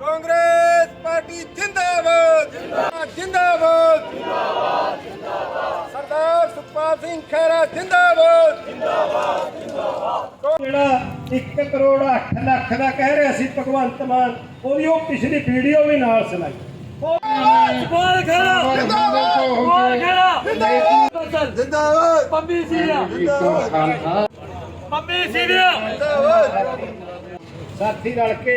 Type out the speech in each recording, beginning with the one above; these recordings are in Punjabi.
ਕਾਂਗਰਸ ਪਾਰਟੀ ਜਿੰਦਾਬਾਦ ਜਿੰਦਾਬਾਦ ਜਿੰਦਾਬਾਦ। ਸਰਦਾਰ ਸੁਖਪਾਲ ਸਿੰਘ ਖਹਿਰਾ ਜਿੰਦਾਬਾਦ। ਜਿਹੜਾ 1 ਕਰੋੜ 8 ਲੱਖ ਦਾ ਕਹਿ ਰਿਹਾ ਸੀ ਭਗਵੰਤ ਮਾਨ ਉਹਦੀ ਉਹ ਪਿਛਲੀ ਵੀਡੀਓ ਵੀ ਨਾਲ ਸੁਣਾਈ। ਬਾਲ ਖੜਾ ਬਾਲ ਖੜਾ ਜਿੰਦਾਬਾਦ। ਜਿੰਦਾਬਾਦ। ਪੰਮੀ ਸੀਰੀਆ। ਪੰਮੀ ਸੀਰੀਆ। ਸਾਥੀ ਰਲ ਕੇ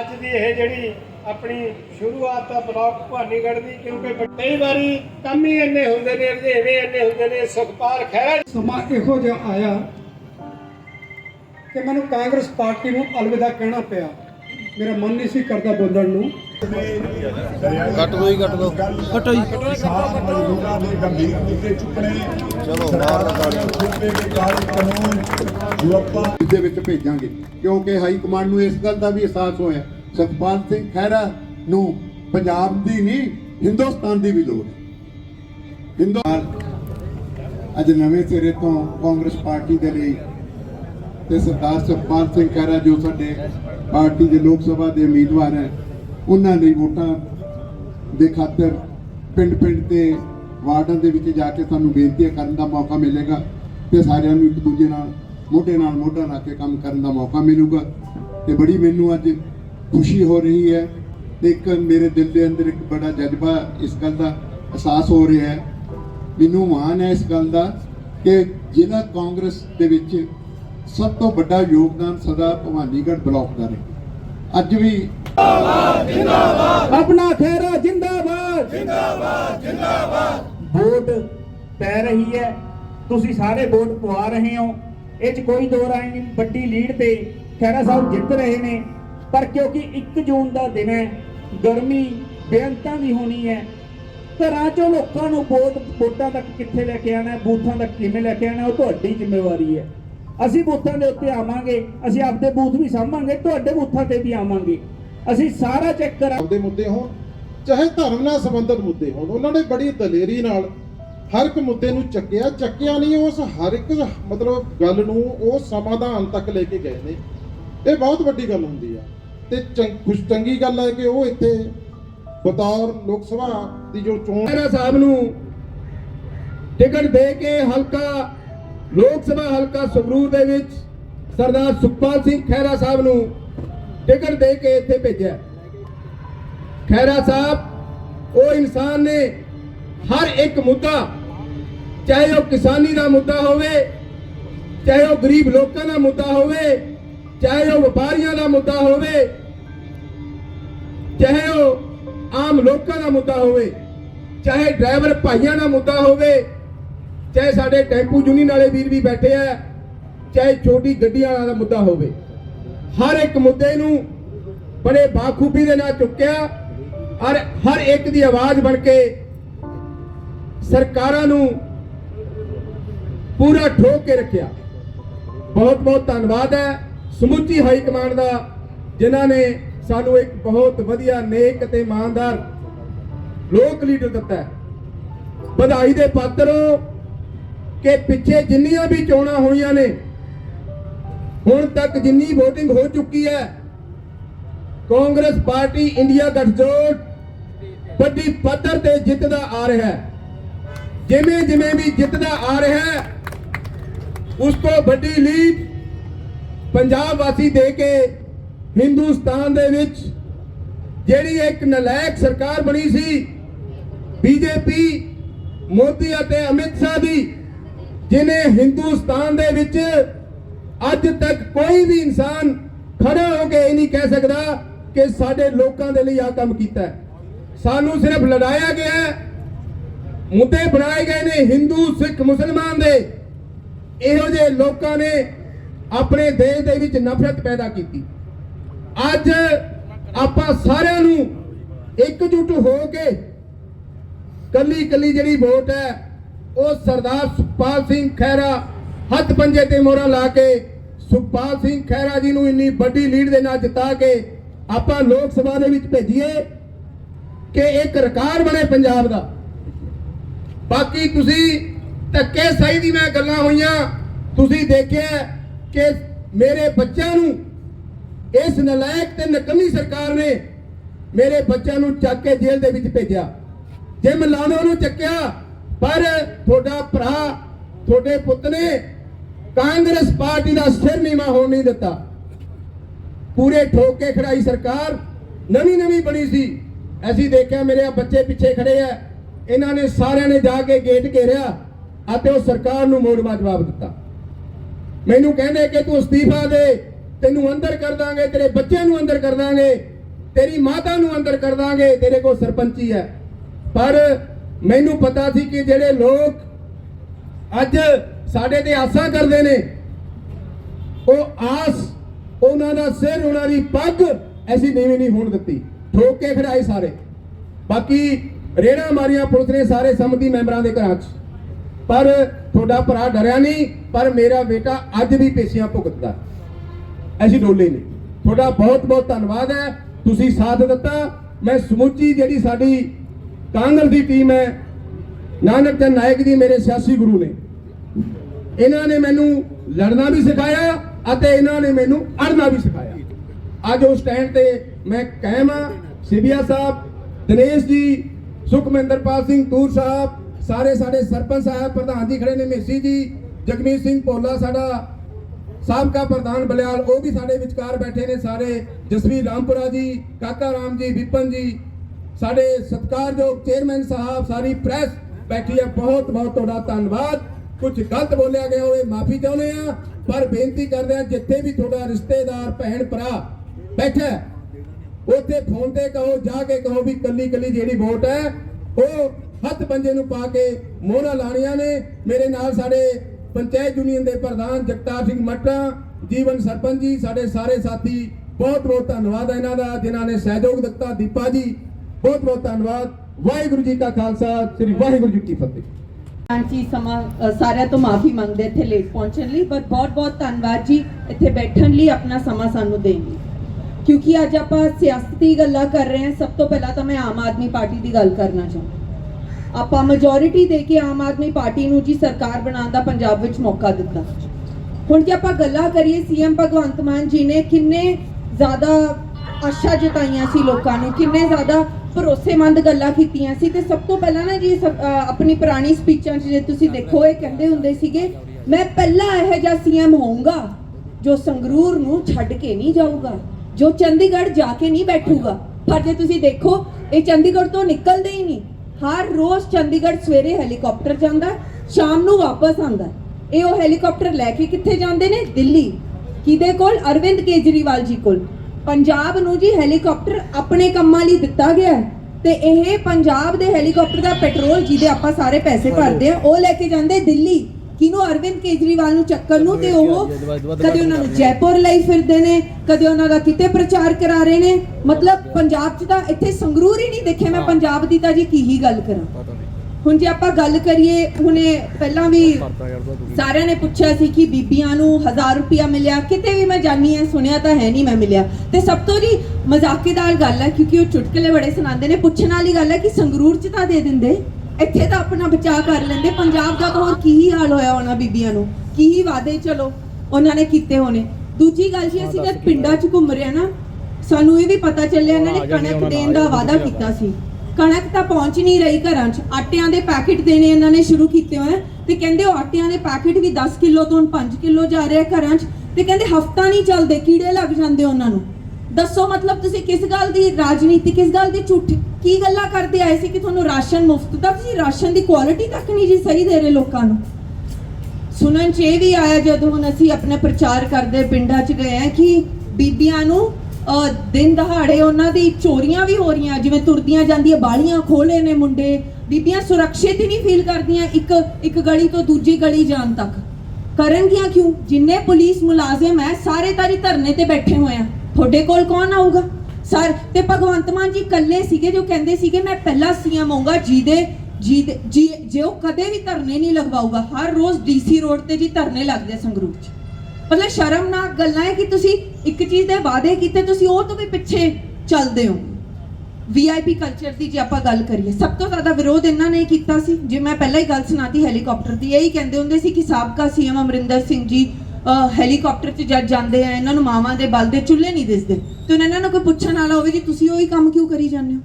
ਅੱਜ ਦੀ ਇਹ ਜਿਹੜੀ ਆਪਣੀ ਸ਼ੁਰੂਆਤ ਆ ਬਲਾਕ ਭਾਨੀਗੜ੍ਹ ਦੀ, ਕਿਉਂਕਿ ਕਈ ਵਾਰੀ ਕੰਮ ਹੀ ਇੰਨੇ ਹੁੰਦੇ ਨੇ ਰਜੇਵੇਂ ਇੰਨੇ ਹੁੰਦੇ ਨੇ, ਸੁਖਪਾਲ ਖਹਿਰਾ ਸਮਾਂ ਇਹੋ ਜਿਹਾ ਆਇਆ ਕਿ ਮੈਨੂੰ ਕਾਂਗਰਸ ਪਾਰਟੀ ਨੂੰ ਅਲਵਿਦਾ ਕਹਿਣਾ ਪਿਆ। ਮੇਰਾ ਮਨ ਨਹੀਂ ਸੀ ਕਰਦਾ ਬੋਲਣ ਨੂੰ। ਕੱਟ ਦੋ ਹੀ ਕੱਟ ਦੋ ਕੱਟੋ ਜੀ। ਮਜ਼ਦੂਰਾਂ ਦੇ ਗੰਭੀਰ ਮੁੱਦੇ ਚੁੱਕਣੇ ਚਲੋ। ਸੂਬੇ ਦੇ ਕਾਨੂੰਨ ਕਾਨੂੰਨ ਜੋ ਆਪਾਂ ਦੇ ਵਿੱਚ ਭੇਜਾਂਗੇ ਕਿਉਂਕਿ ਹਾਈ ਕਮਾਂਡ ਨੂੰ ਇਸ ਗੱਲ ਦਾ ਵੀ ਅਹਿਸਾਸ ਹੋਇਆ ਸੁਖਪਾਲ ਸਿੰਘ ਖਹਿਰਾ ਨੂੰ ਪੰਜਾਬ ਦੀ ਨਹੀਂ ਹਿੰਦੁਸਤਾਨ ਦੀ ਵੀ ਲੋੜ ਹੈ। ਹਿੰਦੁਸਤਾਨ ਅੱਜ ਨਵੇਂ ਸਿਰੇ ਤੋਂ ਕਾਂਗਰਸ ਪਾਰਟੀ ਦੇ ਲਈ ਤੇ ਸਰਦਾਰ ਸੁਖਪਾਲ ਸਿੰਘ ਖਹਿਰਾ ਜੋ ਸਾਡੇ ਪਾਰਟੀ ਦੇ ਲੋਕ ਸਭਾ ਦੇ ਉਮੀਦਵਾਰ ਹੈ ਉਹਨਾਂ ਲਈ ਵੋਟਾਂ ਦੇ ਖਾਤਰ ਪਿੰਡ ਪਿੰਡ ਤੇ ਵਾਰਡਾਂ ਦੇ ਵਿੱਚ ਜਾ ਕੇ ਸਾਨੂੰ ਬੇਨਤੀਆਂ ਕਰਨ ਦਾ ਮੌਕਾ ਮਿਲੇਗਾ ਤੇ ਸਾਰਿਆਂ ਨੂੰ ਇੱਕ ਦੂਜੇ ਨਾਲ, ਮੋਢੇ ਨਾਲ ਮੋਢਾ ਲਾ ਕੇ ਕੰਮ ਕਰਨ ਦਾ ਮੌਕਾ ਮਿਲੂਗਾ। ਤੇ ਬੜੀ ਮੈਨੂੰ ਅੱਜ ਖੁਸ਼ੀ ਹੋ ਰਹੀ ਹੈ ਤੇ ਇੱਕ ਮੇਰੇ ਦਿਲ ਦੇ ਅੰਦਰ ਇੱਕ ਬੜਾ ਜਜ਼ਬਾ ਇਸ ਗੱਲ ਦਾ ਅਹਿਸਾਸ ਹੋ ਰਿਹਾ ਹੈ। ਮੈਨੂੰ ਮਾਣ ਹੈ ਇਸ ਗੱਲ ਦਾ ਕਿ ਜ਼ਿਲ੍ਹਾ ਕਾਂਗਰਸ ਦੇ ਵਿੱਚ ਸਭ ਤੋਂ ਵੱਡਾ ਯੋਗਦਾਨ ਸਦਾ ਭਵਾਨੀਗੜ੍ਹ ਬਲਾਕ ਦਾ ਰਿਹਾ। ਅੱਜ ਵੀ ਆਪਣਾ ਖੈਰਾ ਜਿੰਦਾਬਾਦ। ਜਿੰਦਾਬਾਦ ਜਿੰਦਾਬਾਦ। ਵੋਟ ਪੈ ਰਹੀ ਹੈ। ਤੁਸੀਂ ਸਾਰੇ ਵੋਟ ਪਵਾ ਰਹੇ ਹੋ। ਇਹ ਚ ਕੋਈ ਦੋ ਰਾਏ ਨਹੀਂ ਵੱਡੀ ਲੀਡ ਤੇ ਖੈਰਾ ਸਾਹਿਬ ਜਿੱਤ ਰਹੇ ਨੇ। ਪਰ ਕਿਉਂਕਿ 1 ਜੂਨ ਦਾ ਦਿਨ ਹੈ ਗਰਮੀ ਬੇਅੰਤਾਂ ਦੀ ਹੋਣੀ ਹੈ। ਘਰਾਂ ਚੋਂ ਲੋਕਾਂ ਨੂੰ ਵੋਟ ਵੋਟਾਂ ਤੱਕ ਕਿੱਥੇ ਲੈ ਕੇ ਆਣਾ ਬੂਥਾਂ ਤੱਕ ਕਿਵੇਂ ਲੈ ਕੇ ਆਣਾ ਉਹ ਤੁਹਾਡੀ ਜ਼ਿੰਮੇਵਾਰੀ ਹੈ। ਅਸੀਂ ਬੂਥਾਂ ਦੇ ਉੱਤੇ ਆਵਾਂਗੇ ਅਸੀਂ ਆਪਦੇ ਬੂਥ ਵੀ ਸਾਂਭਾਂਗੇ ਤੁਹਾਡੇ ਬੂਥਾਂ ਤੇ ਵੀ ਆਵਾਂਗੇ। ਅਸੀਂ ਸਾਰਾ ਚੈੱਕ ਕਰਾਂ ਦੇ ਮੁੱਦੇ ਹੋਣ ਚਾਹੇ ਧਰਮ ਨਾਲ ਸੰਬੰਧਿਤ ਮੁੱਦੇ ਹੋਣ ਉਹਨਾਂ ਨੇ ਬੜੀ ਦਲੇਰੀ ਨਾਲ ਹਰ ਇੱਕ ਮੁੱਦੇ ਨੂੰ ਚੱਕਿਆ ਚੱਕਿਆ ਨਹੀਂ ਉਸ ਹਰ ਇੱਕ ਮਤਲਬ ਗੱਲ ਨੂੰ ਉਹ ਸਮਾਧਾਨ ਤੱਕ ਲੈ ਕੇ ਗਏ ਨੇ। ਇਹ ਬਹੁਤ ਵੱਡੀ ਗੱਲ ਹੁੰਦੀ ਆ। ਤੇ ਖੁਸ਼ ਚੰਗੀ ਗੱਲ ਹੈ ਕਿ ਉਹ ਇੱਥੇ ਬਤੌਰ ਲੋਕ ਸਭਾ ਦੀ ਜੋ ਚੋਣ ਖਹਿਰਾ ਸਾਹਿਬ ਨੂੰ ਟਿਕਟ ਦੇ ਕੇ ਹਲਕਾ ਲੋਕ ਸਭਾ ਹਲਕਾ ਸੰਗਰੂਰ ਦੇ ਵਿੱਚ ਸਰਦਾਰ ਸੁਖਪਾਲ ਸਿੰਘ ਖਹਿਰਾ ਸਾਹਿਬ ਨੂੰ ਟਿਕਟ ਦੇ ਕੇ ਇੱਥੇ ਭੇਜਿਆ। ਖਹਿਰਾ ਸਾਹਿਬ, ਉਹ ਇਨਸਾਨ ਨੇ ਹਰ ਇੱਕ ਮੁੱਦਾ, ਚਾਹੇ ਉਹ ਕਿਸਾਨੀ ਦਾ ਮੁੱਦਾ ਹੋਵੇ, ਚਾਹੇ ਉਹ ਗਰੀਬ ਲੋਕਾਂ ਦਾ ਮੁੱਦਾ ਹੋਵੇ, ਚਾਹੇ ਉਹ ਵਪਾਰੀਆਂ ਦਾ ਮੁੱਦਾ ਹੋਵੇ, ਚਾਹੇ ਉਹ ਆਮ ਲੋਕਾਂ ਦਾ ਮੁੱਦਾ ਹੋਵੇ, ਚਾਹੇ ਡਰਾਈਵਰ ਭਾਈਆਂ ਦਾ ਮੁੱਦਾ ਹੋਵੇ, ਚਾਹੇ ਸਾਡੇ ਟੈਂਪੂ ਯੂਨੀਅਨ ਵਾਲੇ ਵੀਰ ਵੀ ਬੈਠੇ ਆ, ਚਾਹੇ ਛੋਟੀ ਗੱਡੀਆਂ ਵਾਲਾ ਦਾ ਮੁੱਦਾ ਹੋਵੇ। ਹਰ ਇੱਕ ਮੁੱਦੇ ਨੂੰ ਬੜੇ ਬਾਖੂਬੀ ਦੇ ਨਾਲ ਚੁੱਕਿਆ ਔਰ ਹਰ ਇੱਕ ਦੀ ਆਵਾਜ਼ ਬਣ ਕੇ ਸਰਕਾਰਾਂ ਨੂੰ ਪੂਰਾ ਠੋਕ ਕੇ ਰੱਖਿਆ। ਬਹੁਤ ਬਹੁਤ ਧੰਨਵਾਦ ਹੈ ਸਮੁੱਚੀ ਹਾਈ ਕਮਾਂਡ ਦਾ, ਜਿਨ੍ਹਾਂ ਨੇ ਸਾਨੂੰ ਇੱਕ ਬਹੁਤ ਵਧੀਆ, ਨੇਕ ਅਤੇ ਇਮਾਨਦਾਰ ਲੋਕ ਲੀਡਰ ਦਿੱਤਾ ਵਧਾਈ ਦੇ ਪਾਤਰੋਂ, ਕਿ ਪਿੱਛੇ ਜਿੰਨੀਆਂ ਵੀ ਚੋਣਾਂ ਹੋਈਆਂ ਨੇ ਹੁਣ ਤੱਕ ਜਿੰਨੀ VOTING ਹੋ ਚੁੱਕੀ ਹੈ, ਕਾਂਗਰਸ ਪਾਰਟੀ ਇੰਡੀਆ ਗੱਠਜੋੜ ਵੱਡੀ ਪੱਧਰ ਤੇ ਜਿੱਤਦਾ ਆ ਰਿਹਾ ਹੈ। ਜਿਵੇਂ ਜਿਵੇਂ ਵੀ ਜਿੱਤਦਾ ਆ ਰਿਹਾ ਹੈ, ਉਸ ਤੋਂ ਵੱਡੀ ਲੀਡ ਪੰਜਾਬ ਵਾਸੀ ਦੇ ਕੇ ਹਿੰਦੁਸਤਾਨ ਦੇ ਵਿੱਚ ਜਿਹੜੀ ਇੱਕ ਨਲਾਇਕ ਸਰਕਾਰ ਬਣੀ ਸੀ, ਬੀਜੇਪੀ, ਮੋਦੀ ਅਤੇ ਅਮਿਤ ਸ਼ਾਹ ਦੀ, ਜਿਨੇ ਹਿੰਦੁਸਤਾਨ ਦੇ ਵਿੱਚ ਅੱਜ ਤੱਕ ਕੋਈ ਵੀ ਇਨਸਾਨ ਖੜਾ ਹੋ ਕੇ ਇਹ ਨਹੀਂ ਕਹਿ ਸਕਦਾ ਕਿ ਸਾਡੇ ਲੋਕਾਂ ਦੇ ਲਈ ਆ ਕੰਮ ਕੀਤਾ ਹੈ। ਸਾਨੂੰ ਸਿਰਫ ਲੜਾਇਆ ਗਿਆ ਹੈ। ਮੁੱਦੇ ਬਣਾਏ ਗਏ ਨੇ ਹਿੰਦੂ, ਸਿੱਖ, ਮੁਸਲਮਾਨ ਦੇ। ਇਹੋ ਜਿਹੇ ਲੋਕਾਂ ਨੇ ਆਪਣੇ ਦੇਸ਼ ਦੇ ਵਿੱਚ ਨਫ਼ਰਤ ਪੈਦਾ ਕੀਤੀ। ਅੱਜ ਆਪਾਂ ਸਾਰਿਆਂ ਨੂੰ ਇਕਜੁੱਟ ਹੋ ਕੇ ਕੱਲੀ ਕੱਲੀ ਜਿਹੜੀ ਵੋਟ ਹੈ, ਉਹ ਸਰਦਾਰ ਸੁਖਪਾਲ ਸਿੰਘ ਖਹਿਰਾ ਹੱਥ ਪੰਜੇ ਤੇ ਮੋਹਰਾ ਲਾ ਕੇ ਸੁਖਪਾਲ ਸਿੰਘ ਖਹਿਰਾ ਜੀ ਨੂੰ ਇੰਨੀ ਵੱਡੀ ਲੀਡ ਦੇ ਨਾਲ ਜਿਤਾ ਕੇ ਆਪਾਂ ਲੋਕ ਸਭਾ ਦੇ ਵਿੱਚ ਭੇਜੀਏ ਕਿ ਇੱਕ ਰਿਕਾਰਡ ਬਣੇ ਪੰਜਾਬ ਦਾ। ਬਾਕੀ ਤੁਸੀਂ ਧੱਕੇ ਸਹੀ ਦੀ ਮੈਂ ਗੱਲਾਂ ਹੋਈਆਂ, ਤੁਸੀਂ ਦੇਖਿਆ ਕਿ ਮੇਰੇ ਬੱਚਿਆਂ ਨੂੰ ਇਸ ਨਲਾਇਕ ਤੇ ਨਕਮੀ ਸਰਕਾਰ ਨੇ ਮੇਰੇ ਬੱਚਿਆਂ ਨੂੰ ਚੱਕ ਕੇ ਜੇਲ੍ਹ ਦੇ ਵਿੱਚ ਭੇਜਿਆ। ਜੇ ਮਲਾਨੋ ਨੂੰ ਚੱਕਿਆ, ਪਰ ਤੁਹਾਡਾ ਭਰਾ, ਤੁਹਾਡੇ ਪੁੱਤ ਨੇ ਕਾਂਗਰਸ ਪਾਰਟੀ ਦਾ ਸਿਰ ਨੀਵਾ ਹੋਣ ਨਹੀਂ ਦਿੱਤਾ। ਪੂਰੇ ਠੋਕ ਕੇ ਖੜਾਈ ਸਰਕਾਰ ਨਵੀਂ ਨਵੀਂ ਬਣੀ ਸੀ। ਅਸੀਂ ਦੇਖਿਆ ਮੇਰੇ ਆਹ ਬੱਚੇ ਪਿੱਛੇ ਖੜੇ ਆ। ਇਹਨਾਂ ਨੇ ਸਾਰਿਆਂ ਨੇ ਜਾ ਕੇ ਗੇਟ ਘੇਰਿਆ ਅਤੇ ਉਹ ਸਰਕਾਰ ਨੂੰ ਮੋੜਵਾ ਜਵਾਬ ਦਿੱਤਾ। ਮੈਨੂੰ ਕਹਿੰਦੇ ਕਿ ਤੂੰ ਅਸਤੀਫਾ ਦੇ, ਤੈਨੂੰ ਅੰਦਰ ਕਰ ਦਾਂਗੇ, ਤੇਰੇ ਬੱਚਿਆਂ ਨੂੰ ਅੰਦਰ ਕਰ ਦਾਂਗੇ, ਤੇਰੀ ਮਾਤਾ ਨੂੰ ਅੰਦਰ ਕਰ ਦਾਂਗੇ, ਤੇਰੇ ਕੋਲ ਸਰਪੰਚੀ ਹੈ। ਪਰ ਮੈਨੂੰ ਪਤਾ ਸੀ ਕਿ ਜਿਹੜੇ ਲੋਕ ਅੱਜ ਸਾਡੇ ਤੇ ਆਸਾਂ ਕਰਦੇ ਨੇ। ਉਹ ਆਸ, ਉਹਨਾਂ ਦਾ ਸਿਰ, ਉਹਨਾਂ ਦੀ ਪੱਗ ਐਸੀ ਨੀਵੀਂ ਨਹੀਂ ਹੋਣ ਦਿੱਤੀ। ਠੋਕ ਕੇ ਫਿਰ ਆਏ ਸਾਰੇ। ਬਾਕੀ ਰੇੜਾ ਮਾਰੀਆਂ ਪੁਲਿਸ ਨੇ ਸਾਰੇ ਸੰਮਤੀ ਮੈਂਬਰਾਂ ਦੇ ਘਰਾਂ 'ਚ। ਪਰ ਤੁਹਾਡਾ ਭਰਾ ਡਰਿਆ ਨਹੀਂ, ਪਰ ਮੇਰਾ ਬੇਟਾ ਅੱਜ ਵੀ ਪੇਸ਼ੀਆਂ ਭੁਗਤਦਾ। ਅਸੀਂ ਡੋਲੇ ਨਹੀਂ। ਤੁਹਾਡਾ ਬਹੁਤ ਬਹੁਤ ਧੰਨਵਾਦ ਹੈ। ਤੁਸੀਂ ਸਾਥ ਦਿੱਤਾ। ਮੈਂ ਸਮੁੱਚੀ ਜਿਹੜੀ ਸਾਡੀ ਕਾਂਗਰਸ ਦੀ ਟੀਮ ਹੈ, ਨਾਨਕ ਚੰਦ ਨਾਇਕ ਜੀ ਮੇਰੇ ਸਿਆਸੀ ਗੁਰੂ ਨੇ। ਇਹਨਾਂ ਨੇ ਮੈਨੂੰ ਲੜਨਾ ਵੀ ਸਿਖਾਇਆ ਅਤੇ ਇਹਨਾਂ ਨੇ ਮੈਨੂੰ ਅੜਨਾ ਵੀ ਸਿਖਾਇਆ। ਅੱਜ ਉਸ ਸਟੈਂਡ ਤੇ ਮੈਂ ਕਾਇਮ ਹਾਂ। ਸਿਬੀਆ ਸਾਹਿਬ, ਦਿਨੇਸ਼ ਜੀ, ਸੁਖਮਿੰਦਰਪਾਲ ਸਿੰਘ ਤੂਰ ਸਾਹਿਬ, ਸਾਰੇ ਸਾਡੇ ਸਰਪੰਚ ਸਾਹਿਬ, ਪ੍ਰਧਾਨ ਜੀ ਖੜੇ ਨੇ, ਮੇਸੀ ਜੀ, ਜਗਮੀਤ ਸਿੰਘ ਭੋਲਾ ਸਾਡਾ ਸਾਬਕਾ ਪ੍ਰਧਾਨ ਬਲਿਆਲ, ਉਹ ਵੀ ਸਾਡੇ ਵਿਚਕਾਰ ਬੈਠੇ ਨੇ ਸਾਰੇ। ਜਸਵੀਰ ਰਾਮਪੁਰਾ ਜੀ, ਕਾਕਾ ਰਾਮ ਜੀ, ਵਿਪਨ ਜੀ, ਸਾਡੇ ਸਤਿਕਾਰਯੋਗ ਚੇਅਰਮੈਨ ਸਾਹਿਬ, ਸਾਰੀ ਪ੍ਰੈਸ ਬੈਠੀ ਹੈ। ਬਹੁਤ ਬਹੁਤ ਤੁਹਾਡਾ ਧੰਨਵਾਦ। ਕੁਝ ਗਲਤ ਬੋਲਿਆ ਗਿਆ ਹੋਵੇ, ਮਾਫੀ ਚਾਹੁੰਦੇ ਆ ਪਰ ਬੇਨਤੀ ਕਰਦੇ ਆ ਜਿੱਥੇ ਵੀ ਤੁਹਾਡਾ ਰਿਸ਼ਤੇਦਾਰ, ਭੈਣ, ਭਰਾ ਬੈਠਾ ਉੱਥੇ ਫੋਨ ਤੇ ਕਹੋ, ਜਾ ਕੇ ਕਹੋ ਵੀ ਕੱਲੀ ਕੱਲੀ ਜਿਹੜੀ ਵੋਟ ਹੈ, ਉਹ ਹੱਥ ਪੰਜੇ ਨੂੰ ਪਾ ਕੇ ਮੋਹਰਾਂ ਲਾਣੀਆਂ ਨੇ। ਮੇਰੇ ਨਾਲ ਸਾਡੇ ਪੰਚਾਇਤ ਯੂਨੀਅਨ ਦੇ ਪ੍ਰਧਾਨ ਜਗਤਾਰ ਸਿੰਘ ਮੱਟਾ, ਜੀਵਨ ਸਰਪੰਚ ਜੀ, ਸਾਡੇ ਸਾਰੇ ਸਾਥੀ, ਬਹੁਤ ਬਹੁਤ ਧੰਨਵਾਦ ਇਹਨਾਂ ਦਾ, ਜਿਨ੍ਹਾਂ ਨੇ ਸਹਿਯੋਗ ਦਿੱਤਾ ਦੀਪਾ ਜੀ। ਬਹੁਤ ਬਹੁਤ ਧੰਨਵਾਦ। ਵਾਹਿਗੁਰੂ ਜੀ ਕਾ ਖਾਲਸਾ, ਸ੍ਰੀ ਵਾਹਿਗੁਰੂ ਜੀ ਕੀ ਫਤਿਹ। ਹਾਂਜੀ, ਸਮਾਂ ਸਾਰਿਆਂ ਤੋਂ ਮਾਫੀ ਮੰਗਦੇ ਇੱਥੇ ਲੇਟ ਪਹੁੰਚਣ ਲਈ ਪਰ ਬਹੁਤ ਬਹੁਤ ਧੰਨਵਾਦ ਜੀ, ਇੱਥੇ ਬੈਠਣ ਲਈ ਆਪਣਾ ਸਮਾਂ ਸਾਨੂੰ ਦੇਣ ਲਈ। ਕਿਉਂਕਿ ਅੱਜ ਆਪਾਂ ਸਿਆਸਤੀ ਗੱਲਾਂ ਕਰ ਰਹੇ ਹਾਂ, ਸਭ ਤੋਂ ਪਹਿਲਾਂ ਤਾਂ ਮੈਂ ਆਮ ਆਦਮੀ ਪਾਰਟੀ ਦੀ ਗੱਲ ਕਰਨਾ ਚਾਹੁੰਦਾ ਆਪਾਂ ਮੈਜੋਰਿਟੀ ਦੇ ਕੇ ਆਮ ਆਦਮੀ ਪਾਰਟੀ ਨੂੰ ਜੀ ਸਰਕਾਰ ਬਣਾਉਣ ਦਾ ਪੰਜਾਬ ਵਿੱਚ ਮੌਕਾ ਦਿੱਤਾ। ਹੁਣ ਜੇ ਆਪਾਂ ਗੱਲਾਂ ਕਰੀਏ, ਸੀਐਮ ਭਗਵੰਤ ਮਾਨ ਜੀ ਨੇ ਕਿੰਨੇ ਜ਼ਿਆਦਾ ਆਸ਼ਾ ਜਤਾਈਆਂ ਸੀ ਲੋਕਾਂ ਨੂੰ, ਕਿੰਨੇ ਜ਼ਿਆਦਾ ਭਰੋਸੇਮੰਦ ਗੱਲਾਂ ਕੀਤੀਆਂ ਸੀ ਤੇ ਸਭ ਤੋਂ ਪਹਿਲਾਂ ਨਾ ਜੀ ਆਪਣੀ ਪੁਰਾਣੀ ਸਪੀਚਾਂ 'ਚ ਜੇ ਤੁਸੀਂ ਦੇਖੋ ਇਹ ਕਹਿੰਦੇ ਹੁੰਦੇ ਸੀਗੇ ਮੈਂ ਪਹਿਲਾ ਇਹੋ ਜਿਹਾ ਸੀਐਮ ਹੋਊਂਗਾ ਜੋ ਸੰਗਰੂਰ ਨੂੰ ਛੱਡ ਕੇ ਨਹੀਂ ਜਾਊਗਾ ਜੋ ਚੰਡੀਗੜ੍ਹ ਜਾ ਕੇ ਨਹੀਂ ਬੈਠੂਗਾ। ਪਰ ਜੇ ਤੁਸੀਂ ਦੇਖੋ ਇਹ ਚੰਡੀਗੜ੍ਹ ਤੋਂ ਨਿਕਲਦੇ ਹੀ ਨਹੀਂ। ਹਰ ਰੋਜ਼ ਚੰਡੀਗੜ੍ਹ ਸਵੇਰੇ ਹੈਲੀਕਾਪਟਰ ਜਾਂਦਾ ਸ਼ਾਮ ਨੂੰ ਵਾਪਸ ਆਉਂਦਾ। ਇਹ ਉਹ ਹੈਲੀਕਾਪਟਰ ਲੈ ਕੇ ਕਿੱਥੇ ਜਾਂਦੇ ਨੇ? ਦਿੱਲੀ। ਕਿਹਦੇ ਕੋਲ? ਅਰਵਿੰਦ ਕੇਜਰੀਵਾਲ ਜੀ ਕੋਲ। ਪੰਜਾਬ ਨੂੰ ਜੀ ਹੈਲੀਕਾਪਟਰ ਆਪਣੇ ਕੰਮਾਂ ਲਈ ਦਿੱਤਾ ਗਿਆ ਹੈ ਤੇ ਇਹ ਪੰਜਾਬ ਦੇ ਹੈਲੀਕਾਪਟਰ ਦਾ ਪੈਟਰੋਲ ਜਿਹਦੇ ਆਪਾਂ ਸਾਰੇ ਪੈਸੇ ਭਰਦੇ ਆ ਉਹ ਲੈ ਕੇ ਜਾਂਦੇ ਦਿੱਲੀ। ਕਿਨੂੰ ਅਰਵਿੰਦ ਕੇਜਰੀਵਾਲ ਨੂੰ ਚੱਕਰ ਨੂੰ ਤੇ ਉਹ ਕਦੇ ਉਹਨਾਂ ਨੂੰ ਜੈਪੁਰ ਲਈ ਫਿਰਦੇ ਨੇ ਕਦੇ ਉਹਨਾਂ ਦਾ ਕਿਤੇ ਪ੍ਰਚਾਰ ਕਰਾ ਰਹੇ ਨੇ। ਮਤਲਬ ਪੰਜਾਬ 'ਚ ਤਾਂ ਇੱਥੇ ਸੰਗਰੂਰ ਹੀ ਨਹੀਂ ਦੇਖੇ ਮੈਂ ਪੰਜਾਬ ਦੀ ਤਾਂ ਜੀ ਕੀ ਹੀ ਗੱਲ ਕਰਾਂ। ਹੁਣ ਜੇ ਆਪਾਂ ਗੱਲ ਕਰੀਏ ਹੁਣੇ ਪਹਿਲਾਂ ਵੀ ਸਾਰਿਆਂ ਨੇ ਪੁੱਛਿਆ ਸੀ ਕਿ ਬੀਬੀਆਂ ਨੂੰ 1000 ਰੁਪਿਆ ਮਿਲਿਆ। ਕਿਤੇ ਵੀ ਮੈਂ ਜਾਣੀ ਹੈ ਸੁਣਿਆ ਤਾਂ ਹੈ ਨਹੀਂ ਮੈਂ ਮਿਲਿਆ। ਤੇ ਸਭ ਤੋਂ ਜੀ ਮਜ਼ਾਕੇਦਾਰ ਗੱਲ ਹੈ ਕਿਉਂਕਿ ਉਹ ਚੁਟਕਲੇ ਬੜੇ ਸੁਣਾਉਂਦੇ ਨੇ। ਪੁੱਛਣ ਵਾਲੀ ਗੱਲ ਹੈ ਕਿ ਸੰਗਰੂਰ 'ਚ ਤਾਂ ਦੇ ਦਿੰਦੇ। ਇੱਥੇ ਤਾਂ ਆਪਣਾ ਬਚਾਅ ਕਰ ਲੈਂਦੇ। ਪੰਜਾਬ ਦਾ ਤਾਂ ਹੋਰ ਕੀ ਹੀ ਹਾਲ ਹੋਇਆ ਹੋਣਾ ਬੀਬੀਆਂ ਨੂੰ? ਕੀ ਹੀ ਵਾਦੇ ਚਲੋ ਉਹਨਾਂ ਨੇ ਕੀਤੇ ਹੋਣੇ। ਦੂਜੀ ਗੱਲ ਜੀ ਅਸੀਂ ਜਦ ਪਿੰਡਾਂ 'ਚ ਘੁੰਮ ਰਹੇ ਹਾਂ ਨਾ। ਸਾਨੂੰ ਇਹ ਵੀ ਪਤਾ ਚੱਲਿਆ ਇਹਨਾਂ ਨੇ ਕਣਕ ਦੇਣ ਦਾ ਵਾਅਦਾ ਕੀਤਾ ਸੀ। ਕਣਕ ਤਾਂ ਪਹੁੰਚ ਨਹੀਂ ਰਹੀ ਘਰਾਂ 'ਚ। ਆਟਿਆਂ ਦੇ ਪੈਕੇਟ ਦੇਣੇ ਇਹਨਾਂ ਨੇ ਸ਼ੁਰੂ ਕੀਤੇ ਹੋਏ। ਤੇ ਕਹਿੰਦੇ ਉਹ ਆਟਿਆਂ ਦੇ ਪੈਕੇਟ ਵੀ 10 ਕਿਲੋ ਤੋਂ 5 ਕਿਲੋ ਜਾ ਰਹੇ ਘਰਾਂ 'ਚ। ਤੇ ਕਹਿੰਦੇ ਹਫਤਾ ਨਹੀਂ ਚੱਲਦੇ, ਕੀੜੇ ਲੱਗ ਜਾਂਦੇ ਉਹਨਾਂ ਨੂੰ। ਦੱਸੋ ਮਤਲਬ ਤੁਸੀਂ ਕਿਸ ਗੱਲ ਦੀ ਰਾਜਨੀਤੀ, ਕਿਸ ਗੱਲ ਦੀ ਝੂਠ, ਕੀ ਗੱਲਾਂ ਕਰਦੇ ਆਏ ਸੀ ਕਿ ਤੁਹਾਨੂੰ ਰਾਸ਼ਨ ਮੁਫਤ ਦਾ ਤੁਸੀਂ ਰਾਸ਼ਨ ਦੀ ਕੁਆਲਿਟੀ ਤੱਕ ਨਹੀਂ ਜੀ, ਸਹੀ ਦੇ ਰਹੇ ਲੋਕਾਂ ਨੂੰ। ਸੁਣਨ ਚ ਇਹ ਵੀ ਆਇਆ ਜਦੋਂ ਹੁਣ ਅਸੀਂ ਆਪਣੇ ਪ੍ਰਚਾਰ ਕਰਦੇ ਪਿੰਡਾਂ 'ਚ ਗਏ ਆ ਕਿ ਬੀਬੀਆਂ ਨੂੰ ਦਿਨ ਦਹਾੜੇ ਉਹਨਾਂ ਦੀ ਚੋਰੀਆਂ ਵੀ ਹੋ ਰਹੀਆਂ, ਜਿਵੇਂ ਤੁਰਦੀਆਂ ਜਾਂਦੀਆਂ, ਬਾਲੀਆਂ ਖੋਲੇ ਨੇ ਮੁੰਡੇ, ਬੀਬੀਆਂ ਸੁਰੱਖਿਅਤ ਹੀ ਨਹੀਂ ਫੀਲ ਕਰਦੀਆਂ ਇੱਕ ਇੱਕ ਗਲੀ ਤੋਂ ਦੂਜੀ ਗਲੀ ਜਾਣ ਤੱਕ। ਕਰਨਗੀਆਂ ਕਿਉਂ? ਜਿੰਨੇ ਪੁਲਿਸ ਮੁਲਾਜ਼ਮ ਹੈ, ਸਾਰੇ ਤਾਰੀ ਧਰਨੇ ਤੇ ਬੈਠੇ ਹੋਏ ਆ। ਤੁਹਾਡੇ ਕੋਲ ਕੌਣ ਆਊਗਾ? ਸਰ, ਤੇ ਭਗਵੰਤ ਮਾਨ ਜੀ ਇਕੱਲੇ ਸੀਗੇ ਜੋ ਕਹਿੰਦੇ ਸੀਗੇ, ਮੈਂ ਪਹਿਲਾ ਸੀਐਮ ਆਉਂਗਾ ਜਿਹਦੇ ਜਿਹਦੇ, ਜੀ, ਜੇ ਉਹ ਕਦੇ ਵੀ ਧਰਨੇ ਨਹੀਂ ਲਗਵਾਊਗਾ, ਹਰ ਰੋਜ਼ ਡੀਸੀ ਰੋਡ ਤੇ ਜੀ ਧਰਨੇ ਲੱਗਦੇ ਸੰਗਰੂਰ 'ਚ। ਮਤਲਬ ਸ਼ਰਮਨਾਕ ਗੱਲਾਂ ਹੈ ਕਿ ਤੁਸੀਂ ਇੱਕ ਚੀਜ਼ ਦੇ ਵਾਅਦੇ ਕੀਤੇ ਤੁਸੀਂ ਉਹ ਤੋਂ ਵੀ ਪਿੱਛੇ ਚੱਲਦੇ ਹੋ। ਵੀਆਈਪੀ ਕਲਚਰ ਦੀ ਜੇ ਆਪਾਂ ਗੱਲ ਕਰੀਏ ਸਭ ਤੋਂ ਜ਼ਿਆਦਾ ਵਿਰੋਧ ਇਹਨਾਂ ਨੇ ਕੀਤਾ ਸੀ। ਜੇ ਮੈਂ ਪਹਿਲਾਂ ਹੀ ਗੱਲ ਸੁਣਾਤੀ ਹੈਲੀਕਾਪਟਰ ਦੀ ਇਹੀ ਕਹਿੰਦੇ ਹੁੰਦੇ ਸੀ ਕਿ ਸਾਬਕਾ ਸੀਐਮ ਅਮਰਿੰਦਰ ਸਿੰਘ ਜੀ ਅਹ, ਹੈਲੀਕਾਪਟਰ 'ਚ ਜੱਜ ਜਾਂਦੇ ਆ ਇਹਨਾਂ ਨੂੰ ਮਾਵਾਂ ਦੇ ਬਲ ਦੇ ਚੁੱਲ੍ਹੇ ਨਹੀਂ ਦਿਸਦੇ। ਤੇ ਹੁਣ ਇਹਨਾਂ ਨੂੰ ਕੋਈ ਪੁੱਛਣ ਵਾਲਾ ਹੋਵੇ ਜੀ ਤੁਸੀਂ ਉਹੀ ਕੰਮ ਕਿਉਂ ਕਰੀ ਜਾਂਦੇ ਹੋ?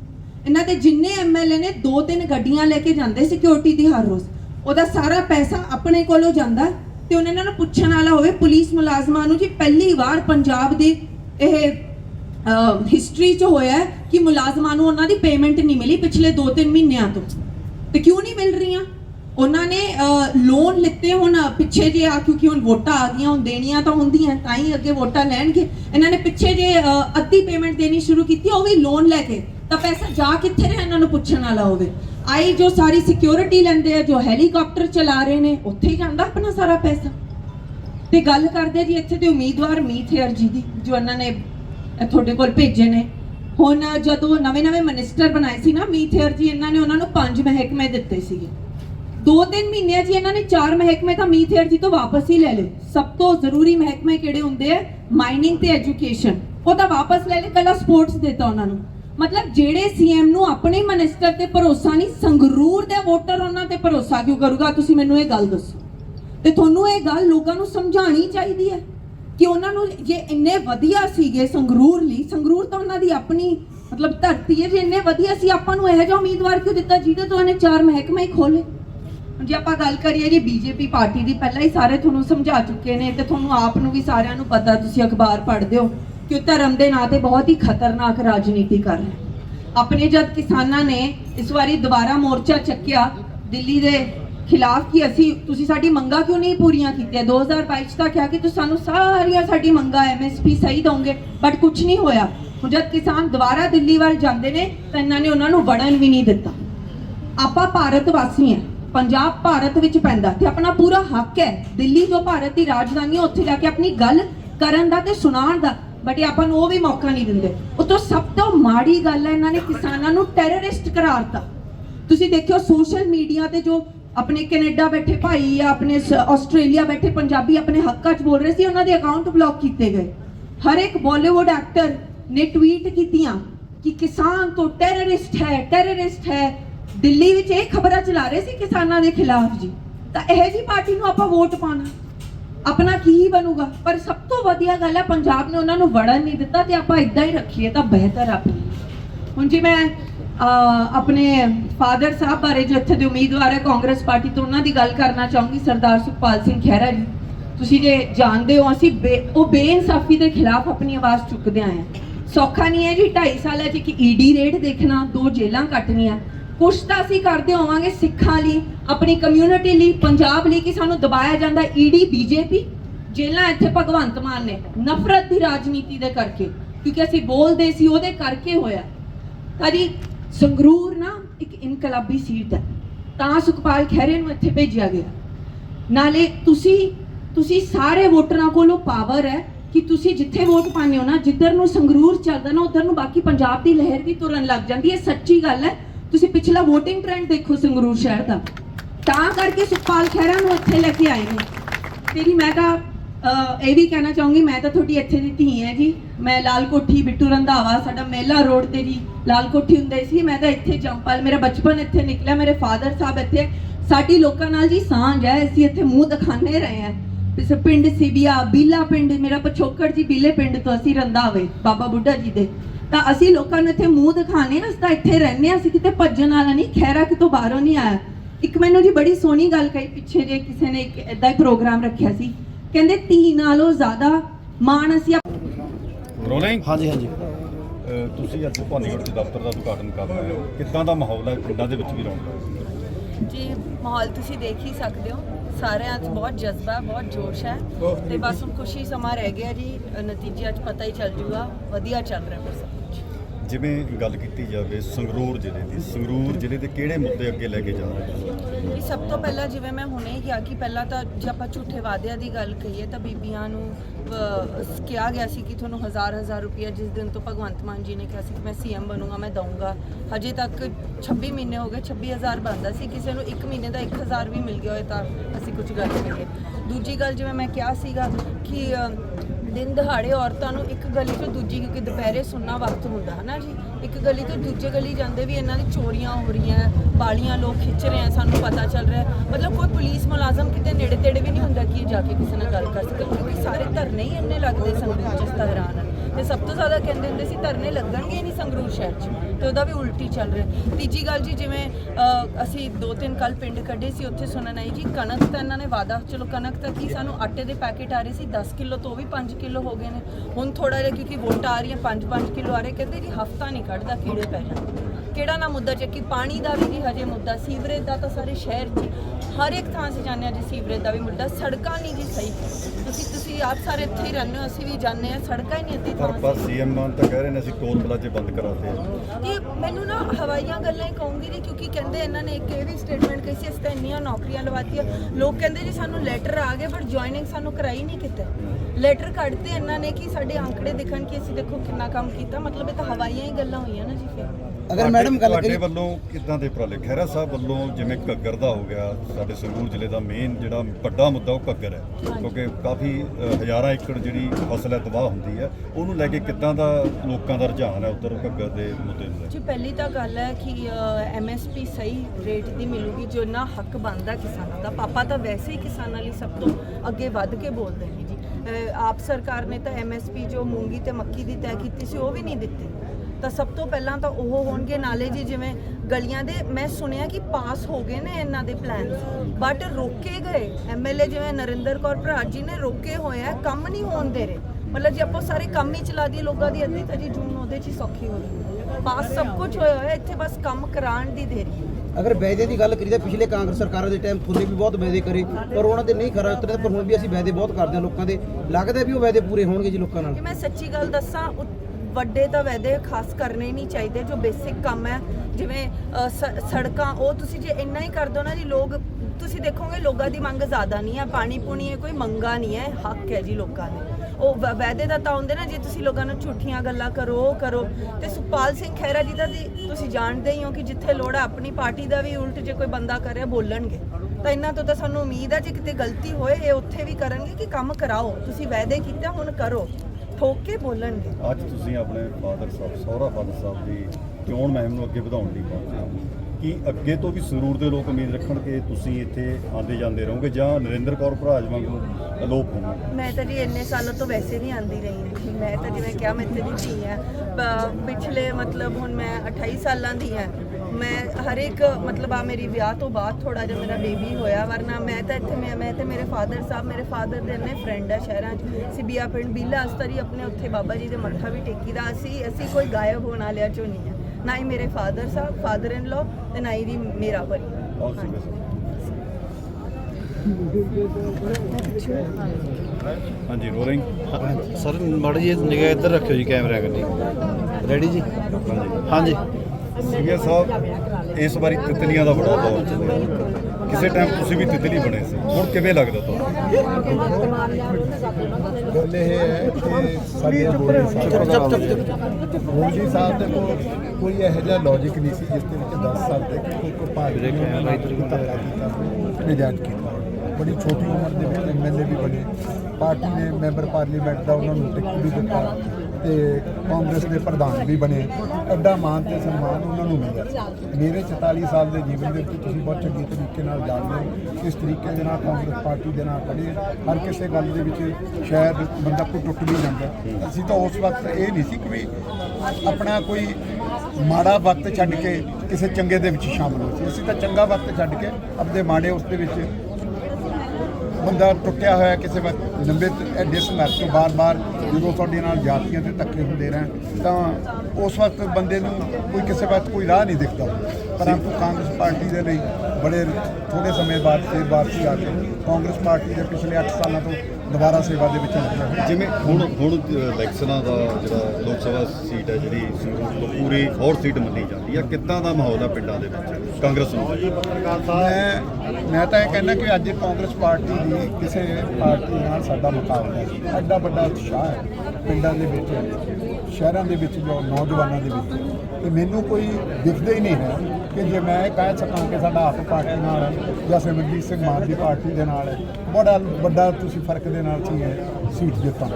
ਇਹਨਾਂ ਦੇ ਜਿੰਨੇ ਐਮਐਲਏ ਨੇ ਦੋ ਤਿੰਨ ਗੱਡੀਆਂ ਲੈ ਕੇ ਜਾਂਦੇ ਸਿਕਿਉਰਿਟੀ ਦੀ ਹਰ ਰੋਜ਼। ਉਹਦਾ ਸਾਰਾ ਪੈਸਾ ਆਪਣੇ ਕੋਲੋਂ ਜਾਂਦਾ। ਤੇ ਹੁਣ ਨੂੰ ਪੁੱਛਣ ਵਾਲਾ ਹੋਵੇ, ਪੁਲਿਸ ਮੁਲਾਜ਼ਮਾਂ ਨੂੰ ਜੀ ਪਹਿਲੀ ਵਾਰ ਪੰਜਾਬ ਦੇ ਇਹ ਹਿਸਟਰੀ 'ਚ ਹੋਇਆ ਕਿ ਮੁਲਾਜ਼ਮਾਂ ਨੂੰ ਉਹਨਾਂ ਦੀ ਪੇਮੈਂਟ ਨਹੀਂ ਮਿਲੀ ਪਿਛਲੇ 2-3 ਮਹੀਨਿਆਂ ਤੋਂ। ਤੇ ਕਿਉਂ ਨਹੀਂ ਮਿਲ ਰਹੀਆਂ? ਉਹਨਾਂ ਨੇ ਲੋਨ ਲਿੱਤੇ ਹੁਣ ਪਿੱਛੇ ਜੇ ਆ, ਕਿਉਂਕਿ ਹੁਣ ਵੋਟਾਂ ਆ ਗਈਆਂ, ਹੁਣ ਦੇਣੀਆਂ ਤਾਂ ਹੁੰਦੀਆਂ, ਤਾਂ ਹੀ ਅੱਗੇ ਵੋਟਾਂ ਲੈਣਗੇ। ਇਹਨਾਂ ਨੇ ਪਿੱਛੇ ਜੇ ਅੱਧੀ ਪੇਮੈਂਟ ਦੇਣੀ ਸ਼ੁਰੂ ਕੀਤੀ, ਉਹ ਵੀ ਲੋਨ ਲੈ ਕੇ। ਤਾਂ ਪੈਸਾ ਜਾ ਕਿੱਥੇ ਰਿਹਾ ਇਹਨਾਂ ਨੂੰ ਪੁੱਛਣ ਵਾਲਾ ਹੋਵੇ? ਆਈ ਜੋ ਸਾਰੀ ਸਿਕਿਉਰਿਟੀ ਲੈਂਦੇ ਆ, ਜੋ ਹੈਲੀਕਾਪਟਰ ਚਲਾ ਰਹੇ ਨੇ, ਉੱਥੇ ਹੀ ਜਾਂਦਾ ਆਪਣਾ ਸਾਰਾ ਪੈਸਾ। ਤੇ ਗੱਲ ਕਰਦੇ ਜੀ ਇੱਥੇ ਦੇ ਉਮੀਦਵਾਰ ਮੀਤ ਹੇਅਰ ਦੀ, ਜੋ ਇਹਨਾਂ ਨੇ ਤੁਹਾਡੇ ਕੋਲ ਭੇਜੇ ਨੇ। ਹੁਣ ਜਦੋਂ ਨਵੇਂ-ਨਵੇਂ ਮਿਨਿਸਟਰ ਬਣਾਏ ਸੀ ਨਾ, ਮੀਤ ਹੇਅਰ ਜੀ, ਇਹਨਾਂ ਨੇ ਉਹਨਾਂ ਨੂੰ ਪੰਜ ਮਹਿਕਮੇ ਦਿੱਤੇ ਸੀਗੇ। ਦੋ ਤਿੰਨ ਮਹੀਨਿਆਂ ਜੀ ਇਹਨਾਂ ਨੇ ਚਾਰ ਮਹਿਕਮੇ ਤਾਂ ਮੀਤ ਹੇਅਰ ਤੋਂ ਵਾਪਸ ਹੀ ਲੈ ਲਏ। ਸਭ ਤੋਂ ਜ਼ਰੂਰੀ ਮਹਿਕਮੇ ਕਿਹੜੇ ਹੁੰਦੇ ਆ? ਮਾਈਨਿੰਗ ਤੇ ਐਜੂਕੇਸ਼ਨ ਉਹ ਤਾਂ ਵਾਪਸ ਲੈ ਲਏ ਕੱਲਾ ਸਪੋਰਟਸ ਦਿੱਤਾ ਉਹਨਾਂ ਨੂੰ। ਮਤਲਬ ਜਿਹੜੇ ਸੀਐਮ ਨੂੰ ਆਪਣੇ ਮਿਨਿਸਟਰ ਤੇ ਭਰੋਸਾ ਨਹੀਂ, ਸੰਗਰੂਰ ਦੇ ਵੋਟਰ ਉਹਨਾਂ ਤੇ ਭਰੋਸਾ ਕਿਉਂ ਕਰੂਗਾ? ਤੁਸੀਂ ਮੈਨੂੰ ਇਹ ਗੱਲ ਦੱਸੋ। ਤੇ ਤੁਹਾਨੂੰ ਇਹ ਗੱਲ ਲੋਕਾਂ ਨੂੰ ਸਮਝਾਣੀ ਚਾਹੀਦੀ ਹੈ ਕਿ ਉਹਨਾਂ ਨੂੰ ਜੇ ਇੰਨੇ ਵਧੀਆ ਸੀਗੇ ਸੰਗਰੂਰ ਲਈ, ਸੰਗਰੂਰ ਤਾਂ ਉਹਨਾਂ ਦੀ ਆਪਣੀ ਮਤਲਬ ਧਰਤੀ ਹੈ, ਜੇ ਇੰਨੇ ਵਧੀਆ ਸੀ, ਆਪਾਂ ਨੂੰ ਇਹੋ ਜਿਹਾ ਉਮੀਦਵਾਰ ਕਿਉਂ ਦਿੱਤਾ ਜਿਹਦੇ ਤੋਂ ਇਹਨੇ ਚਾਰ ਮਹਿਕਮੇ ਹੀ ਖੋਲੇ ਹੁਣ ਜੇ ਆਪਾਂ ਗੱਲ ਕਰੀਏ ਜੀ ਬੀਜੇਪੀ ਪਾਰਟੀ ਦੀ, ਪਹਿਲਾਂ ਹੀ ਸਾਰੇ ਤੁਹਾਨੂੰ ਸਮਝਾ ਚੁੱਕੇ ਨੇ ਤੇ ਤੁਹਾਨੂੰ ਆਪ ਨੂੰ ਵੀ ਸਾਰਿਆਂ ਨੂੰ ਪਤਾ, ਤੁਸੀਂ ਅਖਬਾਰ ਪੜ੍ਹਦੇ ਹੋ। ਕਿ ਧਰਮ ਦੇ ਨਾਂ ਤੇ ਬਹੁਤ ਹੀ ਖਤਰਨਾਕ ਰਾਜਨੀਤੀ ਕਰ ਰਹੇ ਆਪਣੇ ਜਦ ਕਿਸਾਨਾਂ ਨੇ ਇਸ ਵਾਰੀ ਦੁਬਾਰਾ ਮੋਰਚਾ ਚੱਕਿਆ ਦਿੱਲੀ ਦੇ ਖਿਲਾਫ ਕਿ ਅਸੀਂ, ਤੁਸੀਂ ਸਾਡੀ ਮੰਗਾਂ ਕਿਉਂ ਨਹੀਂ ਪੂਰੀਆਂ ਕੀਤੀਆਂ? 2022 ਚ ਤਾਂ ਕਿਹਾ ਕਿ ਤੁਸੀਂ ਸਾਨੂੰ ਸਾਰੀਆਂ ਸਾਡੀ ਮੰਗਾਂ ਐਮਐਸਪੀ ਸਹੀ ਦੋਗੇ ਬਟ ਕੁਝ ਨਹੀਂ ਹੋਇਆ। ਹੁਣ ਜਦ ਕਿਸਾਨ ਦੁਬਾਰਾ ਦਿੱਲੀ ਵੱਲ ਜਾਂਦੇ ਨੇ, ਤਾਂ ਇਹਨਾਂ ਨੇ ਉਹਨਾਂ ਨੂੰ ਵੜਨ ਵੀ ਨਹੀਂ ਦਿੱਤਾ। ਆਪਾਂ ਭਾਰਤ ਵਾਸੀ ਹਾਂ, ਪੰਜਾਬ ਭਾਰਤ ਵਿੱਚ ਪੈਂਦਾ ਤੇ ਆਪਣਾ ਪੂਰਾ ਹੱਕ ਹੈ ਦਿੱਲੀ ਜੋ ਭਾਰਤ ਦੀ ਰਾਜਧਾਨੀ ਹੈ, ਉੱਥੇ ਜਾ ਕੇ ਆਪਣੀ ਗੱਲ ਕਰਨ ਦਾ ਤੇ ਸੁਣਾਉਣ ਦਾ। ਬਟ ਇਹ ਆਪਾਂ ਨੂੰ ਉਹ ਵੀ ਮੌਕਾ ਨਹੀਂ ਦਿੰਦੇ। ਉਹ ਤੋਂ ਸਭ ਤੋਂ ਮਾੜੀ ਗੱਲ ਹੈ, ਇਹਨਾਂ ਨੇ ਕਿਸਾਨਾਂ ਨੂੰ ਟੈਰਰਿਸਟ ਕਰਾਰਤਾ ਤੁਸੀਂ ਦੇਖਿਓ ਸੋਸ਼ਲ ਮੀਡੀਆ ਤੇ ਜੋ ਆਪਣੇ ਕੈਨੇਡਾ ਬੈਠੇ ਭਾਈ ਆ ਆਪਣੇ ਸ- ਆਸਟ੍ਰੇਲੀਆ ਬੈਠੇ ਪੰਜਾਬੀ ਆਪਣੇ ਹੱਕਾਂ 'ਚ ਬੋਲ ਰਹੇ ਸੀ, ਉਹਨਾਂ ਦੇ ਅਕਾਊਂਟ ਬਲੌਕ ਕੀਤੇ ਗਏ। ਹਰ ਇੱਕ ਬਾਲੀਵੁੱਡ ਐਕਟਰ ਨੇ ਟਵੀਟ ਕੀਤੀਆਂ ਕਿ ਕਿਸਾਨ ਤੋਂ ਟੈਰਰਿਸਟ ਹੈ ਟੈਰਰਿਸਟ ਹੈ। ਦਿੱਲੀ ਵਿੱਚ ਇਹ ਖਬਰਾਂ ਚਲਾ ਰਹੇ ਸੀ ਕਿਸਾਨਾਂ ਦੇ ਖਿਲਾਫ ਜੀ। ਤਾਂ ਇਹ ਜੀ ਪਾਰਟੀ ਨੂੰ ਆਪਾਂ ਵੋਟ ਪਾਣਾ ਆਪਣਾ ਕੀ ਹੀ ਬਣੂਗਾ? ਪਰ ਸਭ ਤੋਂ ਵਧੀਆ ਗੱਲ ਹੈ ਪੰਜਾਬ ਨੇ ਉਹਨਾਂ ਨੂੰ ਵੜਨ ਨਹੀਂ ਦਿੱਤਾ ਤੇ ਆਪਾਂ ਇਦਾਂ ਹੀ ਰੱਖੀਏ ਤਾਂ ਬਿਹਤਰ ਆਪਣੀ ਹੁਣ ਜੀ ਮੈਂ ਆਪਣੇ ਫਾਦਰ ਸਾਹਿਬ ਬਾਰੇ ਜੋ ਇੱਥੇ ਦੇ ਉਮੀਦਵਾਰ ਹੈ ਕਾਂਗਰਸ ਪਾਰਟੀ ਤੋਂ, ਉਹਨਾਂ ਦੀ ਗੱਲ ਕਰਨਾ ਚਾਹੂੰਗੀ, ਸਰਦਾਰ ਸੁਖਪਾਲ ਸਿੰਘ ਖਹਿਰਾ ਜੀ। ਤੁਸੀਂ ਜੇ ਜਾਣਦੇ ਹੋ, ਅਸੀਂ ਬੇ- ਉਹ ਬੇਇਨਸਾਫੀ ਦੇ ਖਿਲਾਫ ਆਪਣੀ ਆਵਾਜ਼ ਚੁੱਕਦੇ ਆਏ ਹਾਂ। ਸੌਖਾ ਨਹੀਂ ਹੈ ਜੀ 2.5 ਸਾਲਾਂ 'ਚ ਇੱਕ ਈਡੀ ਰੇਡ ਦੇਖਣਾ, ਦੋ ਜੇਲਾਂ ਕੱਟਣੀਆਂ। ਕੁਛ ਤਾਂ ਅਸੀਂ ਕਰਦੇ ਹੋਵਾਂਗੇ ਸਿੱਖਾਂ ਲਈ, ਆਪਣੀ ਕਮਿਊਨਿਟੀ ਲਈ, ਪੰਜਾਬ ਲਈ ਕਿ ਸਾਨੂੰ ਦਬਾਇਆ ਜਾਂਦਾ ਈਡੀ ਬੀਜੇਪੀ ਜੇਲਾਂ ਇੱਥੇ ਭਗਵੰਤ ਮਾਨ ਨੇ ਨਫ਼ਰਤ ਦੀ ਰਾਜਨੀਤੀ ਦੇ ਕਰਕੇ, ਕਿਉਂਕਿ ਅਸੀਂ ਬੋਲਦੇ ਸੀ, ਉਹਦੇ ਕਰਕੇ ਹੋਇਆ। ਤਾਂ ਜੀ ਸੰਗਰੂਰ ਨਾ ਇੱਕ ਇਨਕਲਾਬੀ ਸੀਟ ਹੈ। ਤਾਂ ਸੁਖਪਾਲ ਖਹਿਰੇ ਨੂੰ ਇੱਥੇ ਭੇਜਿਆ ਗਿਆ। ਨਾਲੇ ਤੁਸੀਂ ਤੁਸੀਂ ਸਾਰੇ ਵੋਟਰਾਂ ਕੋਲੋਂ ਪਾਵਰ ਹੈ ਕਿ ਤੁਸੀਂ ਜਿੱਥੇ ਵੋਟ ਪਾਉਂਦੇ ਹੋ ਨਾ, ਜਿੱਧਰ ਨੂੰ ਸੰਗਰੂਰ ਚੱਲਦਾ ਨਾ, ਉਧਰ ਨੂੰ ਬਾਕੀ ਪੰਜਾਬ ਦੀ ਲਹਿਰ ਵੀ ਤੁਰਨ ਲੱਗ ਜਾਂਦੀ ਹੈ। ਸੱਚੀ ਗੱਲ ਹੈ। ਤੁਸੀਂ ਪਿਛਲਾ VOTING ਟ੍ਰੈਂਡ ਦੇਖੋ ਸੰਗਰੂਰ ਸ਼ਹਿਰ ਦਾ। ਤਾਂ ਕਰਕੇ ਸੁਖਪਾਲ ਖਹਿਰਾ ਨੂੰ ਇੱਥੇ ਲੈ ਕੇ ਆਏ ਨੇ। ਤੇਰੀ ਮੈਂ ਤਾਂ ਇਹ ਵੀ ਕਹਿਣਾ ਚਾਹੂੰਗੀ, ਮੈਂ ਤਾਂ ਤੁਹਾਡੀ ਇੱਥੇ ਦੀ ਧੀ ਹੈ ਜੀ ਮੈਂ ਲਾਲ ਕੋਠੀ ਬਿੱਟੂ ਰੰਧਾਵਾ, ਸਾਡਾ ਮੇਲਾ ਰੋਡ ਤੇ ਜੀ ਲਾਲ ਕੋਠੀ ਹੁੰਦੇ ਸੀ। ਮੈਂ ਤਾਂ ਇੱਥੇ ਜੰਪਲ ਮੇਰਾ ਬਚਪਨ ਇੱਥੇ ਨਿਕਲਿਆ, ਮੇਰੇ ਫਾਦਰ ਸਾਹਿਬ ਇੱਥੇ। ਸਾਡੀ ਲੋਕਾਂ ਨਾਲ ਜੀ ਸਾਂਝ ਹੈ, ਅਸੀਂ ਇੱਥੇ ਮੂੰਹ ਦਿਖਾਣੇ ਰਹੇ ਹਾਂ। ਇਸ ਪਿੰਡ ਸਿਬੀਆ ਬੀਲਾ ਪਿੰਡ, ਮੇਰਾ ਪਛੋਕੜ ਜੀ ਬੀਲੇ ਪਿੰਡ ਤੋਂ, ਅਸੀਂ ਰੰਧਾਵੇ, ਬਾਬਾ ਬੁੱਢਾ ਜੀ ਦੇ। ਤਾਂ ਅਸੀਂ ਲੋਕਾਂ ਨੂੰ ਇੱਥੇ ਮੂੰਹ ਦਿਖਾਣੇ ਹਾਂ ਅਸੀਂ ਤਾਂ ਇੱਥੇ ਰਹਿੰਦੇ ਹਾਂ ਅਸੀਂ ਕਿਤੇ ਭੱਜਣ ਵਾਲਾ ਨਹੀਂ ਖੈਰਾ ਕਿਤੋਂ ਬਾਹਰੋਂ ਨਹੀਂ ਆਇਆ। ਇੱਕ ਮੈਨੂੰ ਜੀ ਬੜੀ ਸੋਹਣੀ ਗੱਲ ਕਹੀ ਪਿੱਛੇ ਜੇ ਕਿਸੇ ਨੇ ਇੱਕ ਏਦਾਂ ਹੀ ਪ੍ਰੋਗਰਾਮ ਰੱਖਿਆ ਸੀ। ਕਹਿੰਦੇ ਧੀ ਨਾਲੋਂ ਜ਼ਿਆਦਾ ਮਾਣ ਅਸੀਂ ਰੋਲਿੰਗ ਹਾਂਜੀ ਹਾਂਜੀ। ਤੁਸੀਂ ਅੱਜ ਭਵਾਨੀਗੜ੍ਹ ਦੇ ਦਫ਼ਤਰ ਦਾ ਉਦਘਾਟਨ ਕਰ ਰਹੇ ਹੋ। ਕਿੱਦਾਂ ਦਾ ਮਾਹੌਲ ਹੈ? ਪਿੰਡਾਂ ਦੇ ਵਿੱਚ ਵੀ ਰੌਣਕ ਜੀ ਮਾਹੌਲ ਤੁਸੀਂ ਦੇਖ ਹੀ ਸਕਦੇ ਹੋ। ਸਾਰਿਆਂ 'ਚ ਬਹੁਤ ਜਜ਼ਬਾ ਬਹੁਤ ਜੋਸ਼ ਹੈ। ਤੇ ਬਸ ਹੁਣ ਹੀ ਸਮਾਂ ਰਹਿ ਗਿਆ ਜੀ। ਨਤੀਜੇ ਅੱਜ ਪਤਾ ਹੀ ਚੱਲ ਜੂਗਾ। ਵਧੀਆ ਚੱਲ ਰਿਹਾ ਕੁਝ ਜਿਵੇਂ ਗੱਲ ਕੀਤੀ ਜਾਵੇ ਸੰਗਰੂਰ ਜ਼ਿਲ੍ਹੇ ਦੀ, ਸੰਗਰੂਰ ਜ਼ਿਲ੍ਹੇ ਦੇ ਕਿਹੜੇ ਮੁੱਦੇ ਅੱਗੇ ਲੈ ਕੇ ਜਾ ਰਹੇ ਹੋ ਸਭ ਤੋਂ ਪਹਿਲਾਂ ਜਿਵੇਂ ਮੈਂ ਹੁਣੇ ਹੀ ਕਿਹਾ ਕਿ ਪਹਿਲਾਂ ਤਾਂ ਜੇ ਆਪਾਂ ਝੂਠੇ ਵਾਅਦਿਆਂ ਦੀ ਗੱਲ ਕਹੀਏ ਤਾਂ ਬੀਬੀਆਂ ਨੂੰ ਕਿਹਾ ਗਿਆ ਸੀ ਕਿ ਤੁਹਾਨੂੰ ਹਜ਼ਾਰ ਹਜ਼ਾਰ ਰੁਪਇਆ ਜਿਸ ਦਿਨ ਤੋਂ ਭਗਵੰਤ ਮਾਨ ਜੀ ਨੇ ਕਿਹਾ ਸੀ ਕਿ ਮੈਂ ਸੀਐਮ ਬਣੂੰਗਾ, ਮੈਂ ਦਊਂਗਾ। ਹਜੇ ਤੱਕ 26 ਮਹੀਨੇ ਹੋ ਗਏ 26000 ਬਣਦਾ ਸੀ, ਕਿਸੇ ਨੂੰ 1 ਮਹੀਨੇ ਦਾ 1000 ਵੀ ਮਿਲ ਗਿਆ ਹੋਏ ਤਾਂ ਅਸੀਂ ਕੁਝ ਗੱਲ ਕਰੀਏ। ਦੂਜੀ ਗੱਲ ਜਿਵੇਂ ਮੈਂ ਕਿਹਾ ਸੀਗਾ ਕਿ ਦਿਨ ਦਿਹਾੜੇ ਔਰਤਾਂ ਨੂੰ ਇੱਕ ਗਲੀ ਤੋਂ ਦੂਜੀ ਕਿਉਂਕਿ ਦੁਪਹਿਰੇ ਸੁੰਨਾ ਵਕਤ ਹੁੰਦਾ ਹੈ ਨਾ ਜੀ? ਇੱਕ ਗਲੀ ਤੋਂ ਦੂਜੇ ਗਲੀ ਜਾਂਦੇ ਵੀ ਇਹਨਾਂ ਦੀ ਚੋਰੀਆਂ ਹੋ ਰਹੀਆਂ, ਬਾਲੀਆਂ ਲੋਕ ਖਿੱਚ ਰਹੇ ਆ, ਸਾਨੂੰ ਪਤਾ ਚੱਲ ਰਿਹਾ। ਮਤਲਬ ਕੋਈ ਪੁਲਿਸ ਮੁਲਾਜ਼ਮ ਕਿਤੇ ਨੇੜੇ ਤੇੜੇ ਵੀ ਨਹੀਂ ਹੁੰਦਾ ਕਿ ਇਹ ਜਾ ਕੇ ਕਿਸੇ ਨਾਲ ਗੱਲ ਕਰ ਸਕੇ ਕਿਉਂਕਿ ਸਾਰੇ ਧਰਨੇ ਹੀ ਇੰਨੇ ਲੱਗਦੇ ਸੰਗਰੂਰ ਚ ਤਹਿਰਾਨ ਤਾਂ ਤੇ ਸਭ ਤੋਂ ਜ਼ਿਆਦਾ ਕਹਿੰਦੇ ਹੁੰਦੇ ਸੀ ਧਰਨੇ ਲੱਗਣਗੇ ਨਹੀਂ ਸੰਗਰੂਰ ਸ਼ਹਿਰ 'ਚ, ਤੇ ਉਹਦਾ ਵੀ ਉਲਟੀ ਚੱਲ ਰਿਹਾ। ਤੀਜੀ ਗੱਲ ਜੀ, ਜਿਵੇਂ ਅਸੀਂ ਦੋ ਤਿੰਨ ਕੱਲ ਪਿੰਡ ਕੱਢੇ ਸੀ, ਉੱਥੇ ਸੁਣਨ ਆਈ ਜੀ, ਕਣਕ ਤਾਂ ਇਹਨਾਂ ਨੇ ਵਾਦਾ ਚਲੋ ਕਣਕ ਤਾਂ ਕੀ ਸਾਨੂੰ ਆਟੇ ਦੇ ਪੈਕੇਟ ਆ ਰਹੇ ਸੀ 10 ਕਿਲੋ ਤੋਂ ਵੀ 5 ਕਿਲੋ ਹੋ ਗਏ ਨੇ। ਹੁਣ ਥੋੜਾ ਜਿਹਾ ਕਿਉਂਕਿ ਵੋਟਾਂ ਆ ਰਹੀਆਂ ਹੈ 5-5 ਕਿਲੋ ਆ ਰਹੇ, ਕਹਿੰਦੇ ਜੀ ਹਫਤਾ ਨਹੀਂ ਕੱਢਦਾ, ਕੀੜੇ ਪੈ ਜਾਂਦੇ ਕਿਹੜਾ ਨਾ ਮੁੱਦਾ ਚੱਕੀ? ਪਾਣੀ ਦਾ ਵੀ ਜੀ ਹਜੇ ਮੁੱਦਾ ਸੀਵਰੇਜ ਦਾ ਤਾਂ ਸਾਰੇ ਸ਼ਹਿਰ 'ਚ। ਹਰ ਇੱਕ ਥਾਂ 'ਤੇ ਜਾਂਦੇ ਆ ਜੀ ਸੀਵਰੇਜ ਦਾ ਵੀ ਮੁੱਦਾ। ਸੜਕਾਂ ਨਹੀਂ ਜੀ ਸਹੀ। ਤੁਸੀਂ ਤੁਸੀਂ ਆਪ ਸਾਰੇ ਇੱਥੇ ਹੀ ਰਹਿੰਦੇ ਹੋ ਅਸੀਂ ਵੀ ਜਾਂਦੇ ਆ ਸੜਕਾਂ ਹੀ ਨਹੀਂ ਅੱਧੀ ਪਰ ਥਾਂ ਬਸ ਸੀਐਮ ਮਾਨ ਤਾਂ ਕਹਿ ਰਹੇ ਨੇ ਅਸੀਂ ਟੋਲ ਪਲਾਜ਼ੇ ਬੰਦ ਕਰਾਤੇ ਆ। ਇਹ ਮੈਨੂੰ ਨਾ ਹਵਾਈਆਂ ਗੱਲਾਂ ਹੀ ਕਹੂੰਗੀ ਜੀ ਕਿਉਂਕਿ ਕਹਿੰਦੇ ਇਹਨਾਂ ਨੇ ਇੱਕ ਇਹ ਵੀ ਸਟੇਟਮੈਂਟ ਕਹੀ ਸੀ ਅਸੀਂ ਤਾਂ ਇੰਨੀਆਂ ਨੌਕਰੀਆਂ ਲਵਾਤੀਆਂ। ਲੋਕ ਕਹਿੰਦੇ ਜੀ ਸਾਨੂੰ ਲੈਟਰ ਆ ਗਏ ਪਰ ਜੁਆਇਨਿੰਗ ਸਾਨੂੰ ਕਰਾਈ ਨਹੀਂ ਕਿਤੇ। ਲੈਟਰ ਕੱਢਤੇ ਇਹਨਾਂ ਨੇ ਕਿ ਸਾਡੇ ਅੰਕੜੇ ਦਿਖਣ ਕਿ ਅਸੀਂ ਦੇਖੋ ਕਿੰਨਾ ਕੰਮ ਕੀਤਾ। ਮਤਲਬ ਇਹ ਤਾਂ ਹਵਾਈਆਂ ਹੀ ਗੱਲਾਂ ਹੋਈਆਂ ਨਾ ਜੀ ਫਿਰ। ਅਗਰ ਮੈਡਮ ਗੱਲ ਤੁਹਾਡੇ ਕਰੀਏ ਵੱਲੋਂ ਕਿੱਦਾਂ ਦੇ ਉਪਰਾਲੇ? ਖਹਿਰਾ ਸਾਹਿਬ ਵੱਲੋਂ ਜਿਵੇਂ ਘੱਗਰ ਦਾ ਹੋ ਗਿਆ ਸਾਡੇ ਸੰਗਰੂਰ ਜ਼ਿਲ੍ਹੇ ਦਾ ਮੇਨ ਜਿਹੜਾ ਵੱਡਾ ਮੁੱਦਾ ਉਹ ਘੱਗਰ ਹੈ। ਕਿਉਂਕਿ ਕਾਫੀ ਅ, ਹਜ਼ਾਰਾਂ ਏਕੜ ਜਿਹੜੀ ਫਸਲ ਹੈ ਤਬਾਹ ਹੁੰਦੀ ਹੈ। ਉਹਨੂੰ ਲੈ ਕੇ ਕਿੱਦਾਂ ਦਾ ਲੋਕਾਂ ਦਾ ਰੁਝਾਨ ਹੈ ਉਧਰ ਘੱਗਰ ਦੇ ਮੁੱਦੇ ਨੂੰ ਲੈ ਕੇ? ਜੀ ਪਹਿਲੀ ਤਾਂ ਗੱਲ ਹੈ ਕਿ ਐਮਐਸਪੀ ਸਹੀ ਰੇਟ ਦੀ ਮਿਲੂਗੀ ਜੋ ਨਾ ਹੱਕ ਬਣਦਾ ਕਿਸਾਨਾਂ ਦਾ। ਪਾਪਾ ਤਾਂ ਵੈਸੇ ਹੀ ਕਿਸਾਨਾਂ ਲਈ ਸਭ ਤੋਂ ਅੱਗੇ ਵੱਧ ਕੇ ਬੋਲਦੇ ਨੇ ਜੀ। ਅਹ, ਆਪ ਸਰਕਾਰ ਨੇ ਤਾਂ ਐਮਐਸਪੀ ਜੋ ਮੂੰਗੀ ਤੇ ਮੱਕੀ ਦੀ ਤੈਅ ਕੀਤੀ ਸੀ ਉਹ ਵੀ ਨਹੀਂ ਦਿੱਤੀ। ਤਾਂ ਸਭ ਤੋਂ ਪਹਿਲਾਂ ਤਾਂ ਉਹ ਹੋਣਗੇ ਨਾਲੇ ਜੀ ਜਿਵੇਂ ਗਲੀਆਂ ਦੇ ਮੈਂ ਸੁਣਿਆ ਕਿ ਪਾਸ ਹੋ ਗਏ ਨੇ ਇਹਨਾਂ ਦੇ ਪਲਾਨ ਬਟ ਰੋਕੇ ਗਏ। ਐਮਐਲਏ ਜਿਵੇਂ ਨਰਿੰਦਰ ਕੌਰ ਭਰਾਜ ਜੀ ਨੇ ਰੋਕੇ ਹੋਏ ਆ ਕੰਮ ਨਹੀਂ ਹੋਣ ਦੇ ਰਹੇ। ਮਤਲਬ ਜੇ ਆਪਾਂ ਸਾਰੇ ਕੰਮ ਹੀ ਚਲਾ ਦਈਏ ਲੋਕਾਂ ਦੀ ਅੱਧੀ ਤਾਂ ਜੀ ਜੂਨ ਉਹਦੇ 'ਚ ਹੀ ਸੌਖੀ ਹੋ ਰਹੀ ਪਾਸ ਸਭ ਕੁਝ ਹੋਇਆ ਹੋਇਆ ਇੱਥੇ ਬਸ ਕੰਮ ਕਰਾਉਣ ਦੀ ਦੇਰੀ ਹੈ। ਅਗਰ ਵਾਅਦੇ ਦੀ ਗੱਲ ਕਰੀਏ ਤਾਂ ਪਿਛਲੇ ਕਾਂਗਰਸ ਸਰਕਾਰਾਂ ਦੇ ਟਾਈਮ ਖੁਦ ਵੀ ਬਹੁਤ ਵਾਅਦੇ ਕਰੇ ਪਰ ਉਹਨਾਂ ਤੇ ਨਹੀਂ ਖਰਾ ਉਤਰੇ ਪਰ ਹੁਣ ਵੀ ਅਸੀਂ ਵਾਅਦੇ ਬਹੁਤ ਕਰਦੇ ਹਾਂ ਲੋਕਾਂ ਦੇ। ਲੱਗਦਾ ਵੀ ਉਹ ਵਾਅਦੇ ਪੂਰੇ ਹੋਣਗੇ ਜੀ ਲੋਕਾਂ ਨਾਲ। ਕਿ ਮੈਂ ਸੱਚੀ ਗੱਲ ਦੱਸਾਂ ਵੱਡੇ ਤਾਂ ਵੈਦੇ ਖਾਸ ਕਰਨੇ ਨਹੀਂ ਚਾਹੀਦੇ, ਜੋ ਬੇਸਿਕ ਕੰਮ ਹੈ। ਜਿਵੇਂ ਸ- ਸੜਕਾਂ, ਉਹ ਤੁਸੀਂ ਜੇ ਇੰਨਾ ਹੀ ਕਰ ਦੋ ਨਾ ਜੀ, ਲੋਕ, ਤੁਸੀਂ ਦੇਖੋਗੇ ਲੋਕਾਂ ਦੀ ਮੰਗ ਜ਼ਿਆਦਾ ਨਹੀਂ ਹੈ। ਪਾਣੀ ਪੂਣੀ ਹੈ, ਕੋਈ ਮੰਗਾ ਨਹੀਂ ਹੈ, ਹੱਕ ਹੈ ਜੀ ਲੋਕਾਂ ਦੇ। ਉਹ ਵ- ਵਾਅਦੇ ਦਾ ਤਾਂ ਹੁੰਦੇ ਨਾ, ਜੇ ਤੁਸੀਂ ਲੋਕਾਂ ਨੂੰ ਝੂਠੀਆਂ ਗੱਲਾਂ ਕਰੋ, ਉਹ ਕਰੋ। ਤੇ ਸੁਪਾਲ ਸਿੰਘ ਖਹਿਰਾ ਜੀ ਦਾ ਜੀ ਤੁਸੀਂ ਜਾਣਦੇ ਹੀ ਹੋ ਕਿ ਜਿੱਥੇ ਲੋੜ ਹੈ, ਆਪਣੀ ਪਾਰਟੀ ਦਾ ਵੀ ਉਲਟ ਜੇ ਕੋਈ ਬੰਦਾ ਕਰ ਰਿਹਾ ਬੋਲਣਗੇ। ਤਾਂ ਇਹਨਾਂ ਤੋਂ ਤਾਂ ਸਾਨੂੰ ਉਮੀਦ ਹੈ, ਜੇ ਕਿਤੇ ਗਲਤੀ ਹੋਏ, ਇਹ ਉੱਥੇ ਵੀ ਕਰਨਗੇ ਕਿ ਕੰਮ ਕਰਾਓ। ਤੁਸੀਂ ਵਾਅਦੇ ਕੀਤੇ, ਹੁਣ ਕਰੋ। ਠੋਕ ਕੇ ਬੋਲਣਗੇ। ਅੱਜ ਤੁਸੀਂ ਆਪਣੇ ਫਾਦਰ ਸਾਹਿਬ, ਸਹੁਰਾ ਫਾਦਰ ਸਾਹਿਬ ਦੀ ਚੋਣ ਮੁਹਿੰਮ ਨੂੰ ਅੱਗੇ ਵਧਾਉਣ ਲਈ ਪਹੁੰਚੇ ਹੋ? ਕੀ ਅੱਗੇ ਤੋਂ ਵੀ ਸਰੂਰ ਦੇ ਲੋਕ ਉਮੀਦ ਰੱਖਣ ਕਿ ਤੁਸੀਂ ਇੱਥੇ ਆਉਂਦੇ ਜਾਂਦੇ ਰਹੋਗੇ ਜਾਂ ਨਰਿੰਦਰ ਕੌਰ ਭਰਾਜ ਵਾਂਗੂ ਅਲੋਪ ਹੋਵੋਗੇ? ਮੈਂ ਤਾਂ ਜੀ ਇੰਨੇ ਸਾਲਾਂ ਤੋਂ ਵੈਸੇ ਨਹੀਂ ਆਂਦੀ ਰਹੀ। ਹਾਂ। ਮੈਂ ਤਾਂ ਜਿਵੇਂ ਕਿਹਾ, ਮੈਂ ਇੱਥੇ ਦੀ ਧੀ ਹਾਂ। ਪਿਛਲੇ ਮਤਲਬ ਹੁਣ ਮੈਂ 28 ਸਾਲਾਂ ਦੀ ਆ ਮੈਂ ਹਰ ਇੱਕ ਮਤਲਬ ਆ ਮੇਰੀ ਵਿਆਹ ਤੋਂ ਬਾਅਦ ਥੋੜਾ ਜਿਹਾ ਮੇਰਾ ਬੇਬੀ ਹੋਇਆ, ਵਰਨਾ ਮੈਂ ਤਾਂ ਇੱਥੇ ਮੈਂ ਮੈਂ ਤੇ ਮੇਰੇ ਫਾਦਰ ਸਾਹਿਬ, ਮੇਰੇ ਫਾਦਰ ਦੇ ਨੇ ਫਰੈਂਡ ਆ ਸ਼ਹਿਰਾਂ 'ਚ। ਸਿਬੀਆ ਪਿੰਡ, ਬੀਲਾ ਅਸਤਰੀ ਆਪਣੇ ਉੱਥੇ ਬਾਬਾ ਜੀ ਦੇ ਮੱਥਾ ਵੀ ਟੇਕੀਦਾ। ਅਸੀਂ ਅਸੀਂ ਕੋਈ ਗਾਇਬ ਹੋਣ ਵਾਲਿਆਂ ਚੋਂ ਨਹੀਂ ਨਾ ਹੀ ਮੇਰੇ ਫਾਦਰ ਸਾਹਿਬ ਫਾਦਰ ਇਨ ਲਾ ਤੇ ਨਾ ਹੀ ਮੇਰਾ ਪਰਿਵਾਰ ਹਾਂਜੀ ਰੋਲਿੰਗ ਸਰ ਮਾੜੀ ਜੀ ਨਿਗਾਹ ਇੱਧਰ ਰੱਖਿਓ ਜੀ ਕੈਮਰਾ ਕਰਨੀ। ਰੈਡੀ ਜੀ? ਹਾਂਜੀ। ਸੀਨੀਅਰ ਸਾਹਿਬ ਇਸ ਵਾਰੀ ਤਿਤਲੀਆਂ ਦਾ ਬੜਾ ਦੌਰ ਚੱਲਿਆ ਕਿਸੇ ਟਾਈਮ ਤੁਸੀਂ ਵੀ ਤਿਤਲੀ ਬਣੇ ਸੀ। ਹੁਣ ਕਿਵੇਂ ਲੱਗਦਾ ਤੁਹਾਨੂੰ ਗੱਲ ਇਹ ਹੈ ਕਿ ਸਾਡੇ ਮੋਦੀ ਸਾਹਿਬ ਦੇ ਕੋਲ ਕੋਈ ਇਹੋ ਜਿਹਾ ਲੌਜੀਕ ਨਹੀਂ ਸੀ ਜਿਸ ਦੇ ਵਿੱਚ 10 ਸਾਲ ਦੇ ਕੋਈ ਕੋਈ ਭਾਗ ਕੀਤਾ ਨਿਜਾਤ ਕੀਤਾ। ਬੜੀ ਛੋਟੀ ਉਮਰ ਦੇ ਵਿੱਚ ਐਮਐਲਏ ਵੀ ਬਣੇ। ਪਾਰਟੀ ਨੇ ਮੈਂਬਰ ਪਾਰਲੀਮੈਂਟ ਦਾ ਉਹਨਾਂ ਨੂੰ ਟਿਕਟ ਵੀ ਦਿੱਤਾ। ਤੇ ਕਾਂਗਰਸ ਦੇ ਪ੍ਰਧਾਨ ਵੀ ਬਣੇ। ਐਡਾ ਮਾਣ ਤੇ ਸਨਮਾਨ ਉਹਨਾਂ ਨੂੰ ਮਿਲਿਆ। ਮੇਰੇ 44 ਸਾਲ ਦੇ ਜੀਵਨ ਦੇ ਵਿੱਚ ਤੁਸੀਂ ਬਹੁਤ ਚੰਗੇ ਤਰੀਕੇ ਨਾਲ ਜਾਣਦੇ ਹੋ ਕਿਸ ਤਰੀਕੇ ਦੇ ਨਾਲ ਕਾਂਗਰਸ ਪਾਰਟੀ ਦੇ ਨਾਲ ਖੜੇ ਹਰ ਕਿਸੇ ਗੱਲ ਦੇ ਵਿੱਚ ਸ਼ਾਇਦ ਬੰਦਾ ਕੋਈ ਟੁੱਟ ਵੀ ਜਾਂਦਾ। ਅਸੀਂ ਤਾਂ ਉਸ ਵਕਤ ਇਹ ਨਹੀਂ ਸੀ ਕਿ ਵੀ ਆਪਣਾ ਕੋਈ ਮਾੜਾ ਵਕਤ ਛੱਡ ਕੇ ਕਿਸੇ ਚੰਗੇ ਦੇ ਵਿੱਚ ਸ਼ਾਮਲ ਹੋ ਸੀ ਅਸੀਂ ਤਾਂ ਚੰਗਾ ਵਕਤ ਛੱਡ ਕੇ ਆਪਣੇ ਮਾੜੇ ਉਸ ਦੇ ਵਿੱਚ ਬੰਦਾ ਟੁੱਟਿਆ ਹੋਇਆ ਕਿਸੇ ਵਕਤ ਲੰਬੇ ਐਡੇ ਸੰਘਰਸ਼ ਤੋਂ ਬਾਰ-ਬਾਰ ਜਦੋਂ ਤੁਹਾਡੇ ਨਾਲ ਜਾਤੀਆਂ 'ਤੇ ਧੱਕੇ ਹੁੰਦੇ ਰਹਿਣ, ਤਾਂ ਉਸ ਵਕਤ ਬੰਦੇ ਨੂੰ ਕੋਈ ਕਿਸੇ ਵਕਤ ਕੋਈ ਰਾਹ ਨਹੀਂ ਦਿਖਦਾ। ਪਰੰਤੂ ਕਾਂਗਰਸ ਪਾਰਟੀ ਦੇ ਲਈ ਬੜੇ ਥੋੜੇ ਸਮੇਂ ਬਾਅਦ ਫਿਰ ਵਾਪਸੀ ਆ ਕੇ ਕਾਂਗਰਸ ਪਾਰਟੀ ਦੇ ਪਿਛਲੇ 8 ਸਾਲਾਂ ਤੋਂ ਦੁਬਾਰਾ ਸੇਵਾ ਦੇ ਵਿੱਚ ਜਿਵੇਂ ਹੁਣ ਹੁਣ ਇਲੈਕਸ਼ਨਾਂ ਦਾ ਜਿਹੜਾ ਲੋਕ ਸਭਾ ਸੀਟ ਹੈ ਜਿਹੜੀ ਸੰਗਰੂਰ ਤੋਂ ਪੂਰੀ ਹੋਰ ਸੀਟ ਮੰਨੀ ਜਾਂਦੀ ਹੈ। ਕਿੱਦਾਂ ਦਾ ਮਾਹੌਲ ਹੈ ਪਿੰਡਾਂ ਦੇ ਵਿੱਚ ਕਾਂਗਰਸ ਨੂੰ? ਮੈਂ ਮੈਂ ਤਾਂ ਇਹ ਕਹਿੰਦਾ ਕਿ ਅੱਜ ਕਾਂਗਰਸ ਪਾਰਟੀ ਦੀ ਕਿਸੇ ਪਾਰਟੀ ਨਾਲ ਸਾਡਾ ਮੁਕਾਬਲਾ ਹੈ। ਐਡਾ ਵੱਡਾ ਉਤਸ਼ਾਹ ਹੈ ਪਿੰਡਾਂ ਦੇ ਵਿੱਚ ਸ਼ਹਿਰਾਂ ਦੇ ਵਿੱਚ ਜੋ ਨੌਜਵਾਨਾਂ ਦੇ ਵਿੱਚ। ਤੇ ਮੈਨੂੰ ਕੋਈ ਦਿਖਦਾ ਹੀ ਨਹੀਂ ਹੈ ਕਿ ਜੇ ਮੈਂ ਇਹ ਕਹਿ ਸਕਾਂ ਕਿ ਸਾਡਾ ਆਪ ਪਾਰਟੀ ਨਾਲ ਹੈ ਜਾਂ ਸਿਮਰਜੀਤ ਸਿੰਘ ਮਾਨ ਦੀ ਪਾਰਟੀ ਦੇ ਨਾਲ ਹੈ ਬੜਾ ਵੱਡਾ ਤੁਸੀਂ ਫ਼ਰਕ ਦੇ ਨਾਲ ਸੀ ਸੀਟ ਜਿੱਤਾਂ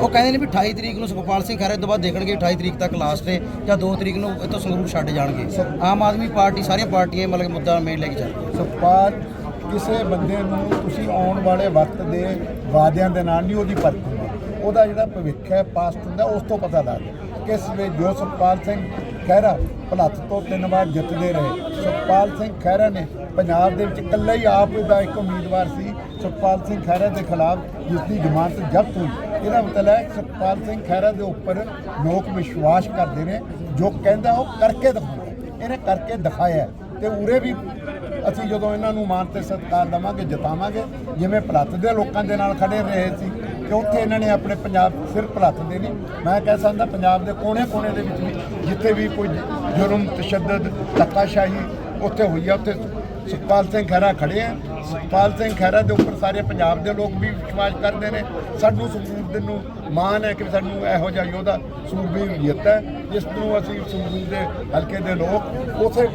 ਉਹ ਕਹਿੰਦੇ ਨੇ ਵੀ 28 ਤਰੀਕ ਨੂੰ ਸੁਖਪਾਲ ਸਿੰਘ ਖਹਿਰੇ ਤੋਂ ਬਾਅਦ ਦੇਖਣਗੇ 28 ਤਰੀਕ ਤੱਕ ਲਾਸਟ ਹੈ ਜਾਂ 2 ਤਰੀਕ ਨੂੰ ਇੱਥੋਂ ਸੰਗਰੂਰ ਛੱਡ ਜਾਣਗੇ। ਆਮ ਆਦਮੀ ਪਾਰਟੀ ਸਾਰੀਆਂ ਪਾਰਟੀਆਂ ਮਤਲਬ ਕਿ ਮੁੱਦਾ ਮੇਨ ਲੈ ਕੇ ਚੱਲ ਸੁਖਪਾਲ ਕਿਸੇ ਬੰਦੇ ਨੂੰ ਤੁਸੀਂ ਆਉਣ ਵਾਲੇ ਵਕਤ ਦੇ ਵਾਅਦਿਆਂ ਦੇ ਨਾਲ ਨਹੀਂ ਉਹਦੀ ਪਰਖ ਹੁੰਦੀ। ਉਹਦਾ ਜਿਹੜਾ ਭਵਿੱਖ ਹੈ ਪਾਸਟ ਹੁੰਦਾ ਉਸ ਤੋਂ ਪਤਾ ਲੱਗਦਾ ਕਿਸ ਵੇ ਜੋ ਸੁਖਪਾਲ ਸਿੰਘ ਖਹਿਰਾ ਭਲੱਥ ਤੋਂ ਤਿੰਨ ਵਾਰ ਜਿੱਤਦੇ ਰਹੇ ਸੁਖਪਾਲ ਸਿੰਘ ਖਹਿਰਾ ਨੇ ਪੰਜਾਬ ਦੇ ਵਿੱਚ ਇਕੱਲਾ ਹੀ ਆਪ ਦਾ ਇੱਕ ਉਮੀਦਵਾਰ ਸੀ ਸੁਖਪਾਲ ਸਿੰਘ ਖਹਿਰਾ ਦੇ ਖਿਲਾਫ ਜਿਸ ਦੀ ਜ਼ਮਾਨਤ ਜ਼ਬਤ ਹੋਈ, ਇਹਦਾ ਮਤਲਬ ਹੈ ਸੁਖਪਾਲ ਸਿੰਘ ਖਹਿਰਾ ਦੇ ਉੱਪਰ ਲੋਕ ਵਿਸ਼ਵਾਸ ਕਰਦੇ ਨੇ, ਜੋ ਕਹਿੰਦਾ ਉਹ ਕਰਕੇ ਦਿਖਾਉਂਦਾ ਇਹਨੇ ਕਰਕੇ ਦਿਖਾਇਆ ਹੈ। ਤੇ ਉਰੇ ਵੀ ਅਸੀਂ ਜਦੋਂ ਇਹਨਾਂ ਨੂੰ ਮਾਨ ਤੇ ਸਤਿਕਾਰ ਦੇਵਾਂਗੇ, ਜਿਤਾਵਾਂਗੇ, ਜਿਵੇਂ ਭਲੱਥ ਦੇ ਲੋਕਾਂ ਦੇ ਨਾਲ ਖੜੇ ਰਹੇ ਸੀ ਕਿ ਉੱਥੇ ਇਹਨਾਂ ਨੇ ਆਪਣੇ ਪੰਜਾਬ ਸਿਰਫ ਭਲੱਥ ਦੇ ਨਹੀਂ ਮੈਂ ਕਹਿ ਸਕਦਾ ਪੰਜਾਬ ਦੇ ਕੋਨੇ-ਕੋਨੇ ਦੇ ਵਿੱਚ ਵੀ ਜਿੱਥੇ ਵੀ ਕੋਈ ਜੁਰਮ, ਤਸ਼ੱਦਦ, ਧੱਕਾਸ਼ਾਹੀ ਉੱਥੇ ਹੋਈ ਆ, ਉੱਥੇ ਸੁਖਪਾਲ ਸਿੰਘ ਖਹਿਰਾ ਖੜੇ ਆ। ਸੁਖਪਾਲ ਸਿੰਘ ਖਹਿਰਾ ਦੇ ਉੱਪਰ ਸਾਰੇ ਪੰਜਾਬ ਦੇ ਲੋਕ ਵੀ ਵਿਸ਼ਵਾਸ ਕਰਦੇ ਨੇ। ਸਾਨੂੰ ਸੰਗਰੂਰ ਨੂੰ ਮਾਣ ਹੈ ਕਿ ਸਾਨੂੰ ਇਹੋ ਜਿਹਾ ਯੋਧਾ ਸੂਰਬੀਰ ਜਿੱਤ ਹੈ ਜਿਸ ਨੂੰ ਅਸੀਂ ਸੰਗਰੂਰ ਦੇ ਹਲਕੇ ਦੇ ਲੋਕ ਉਸੇ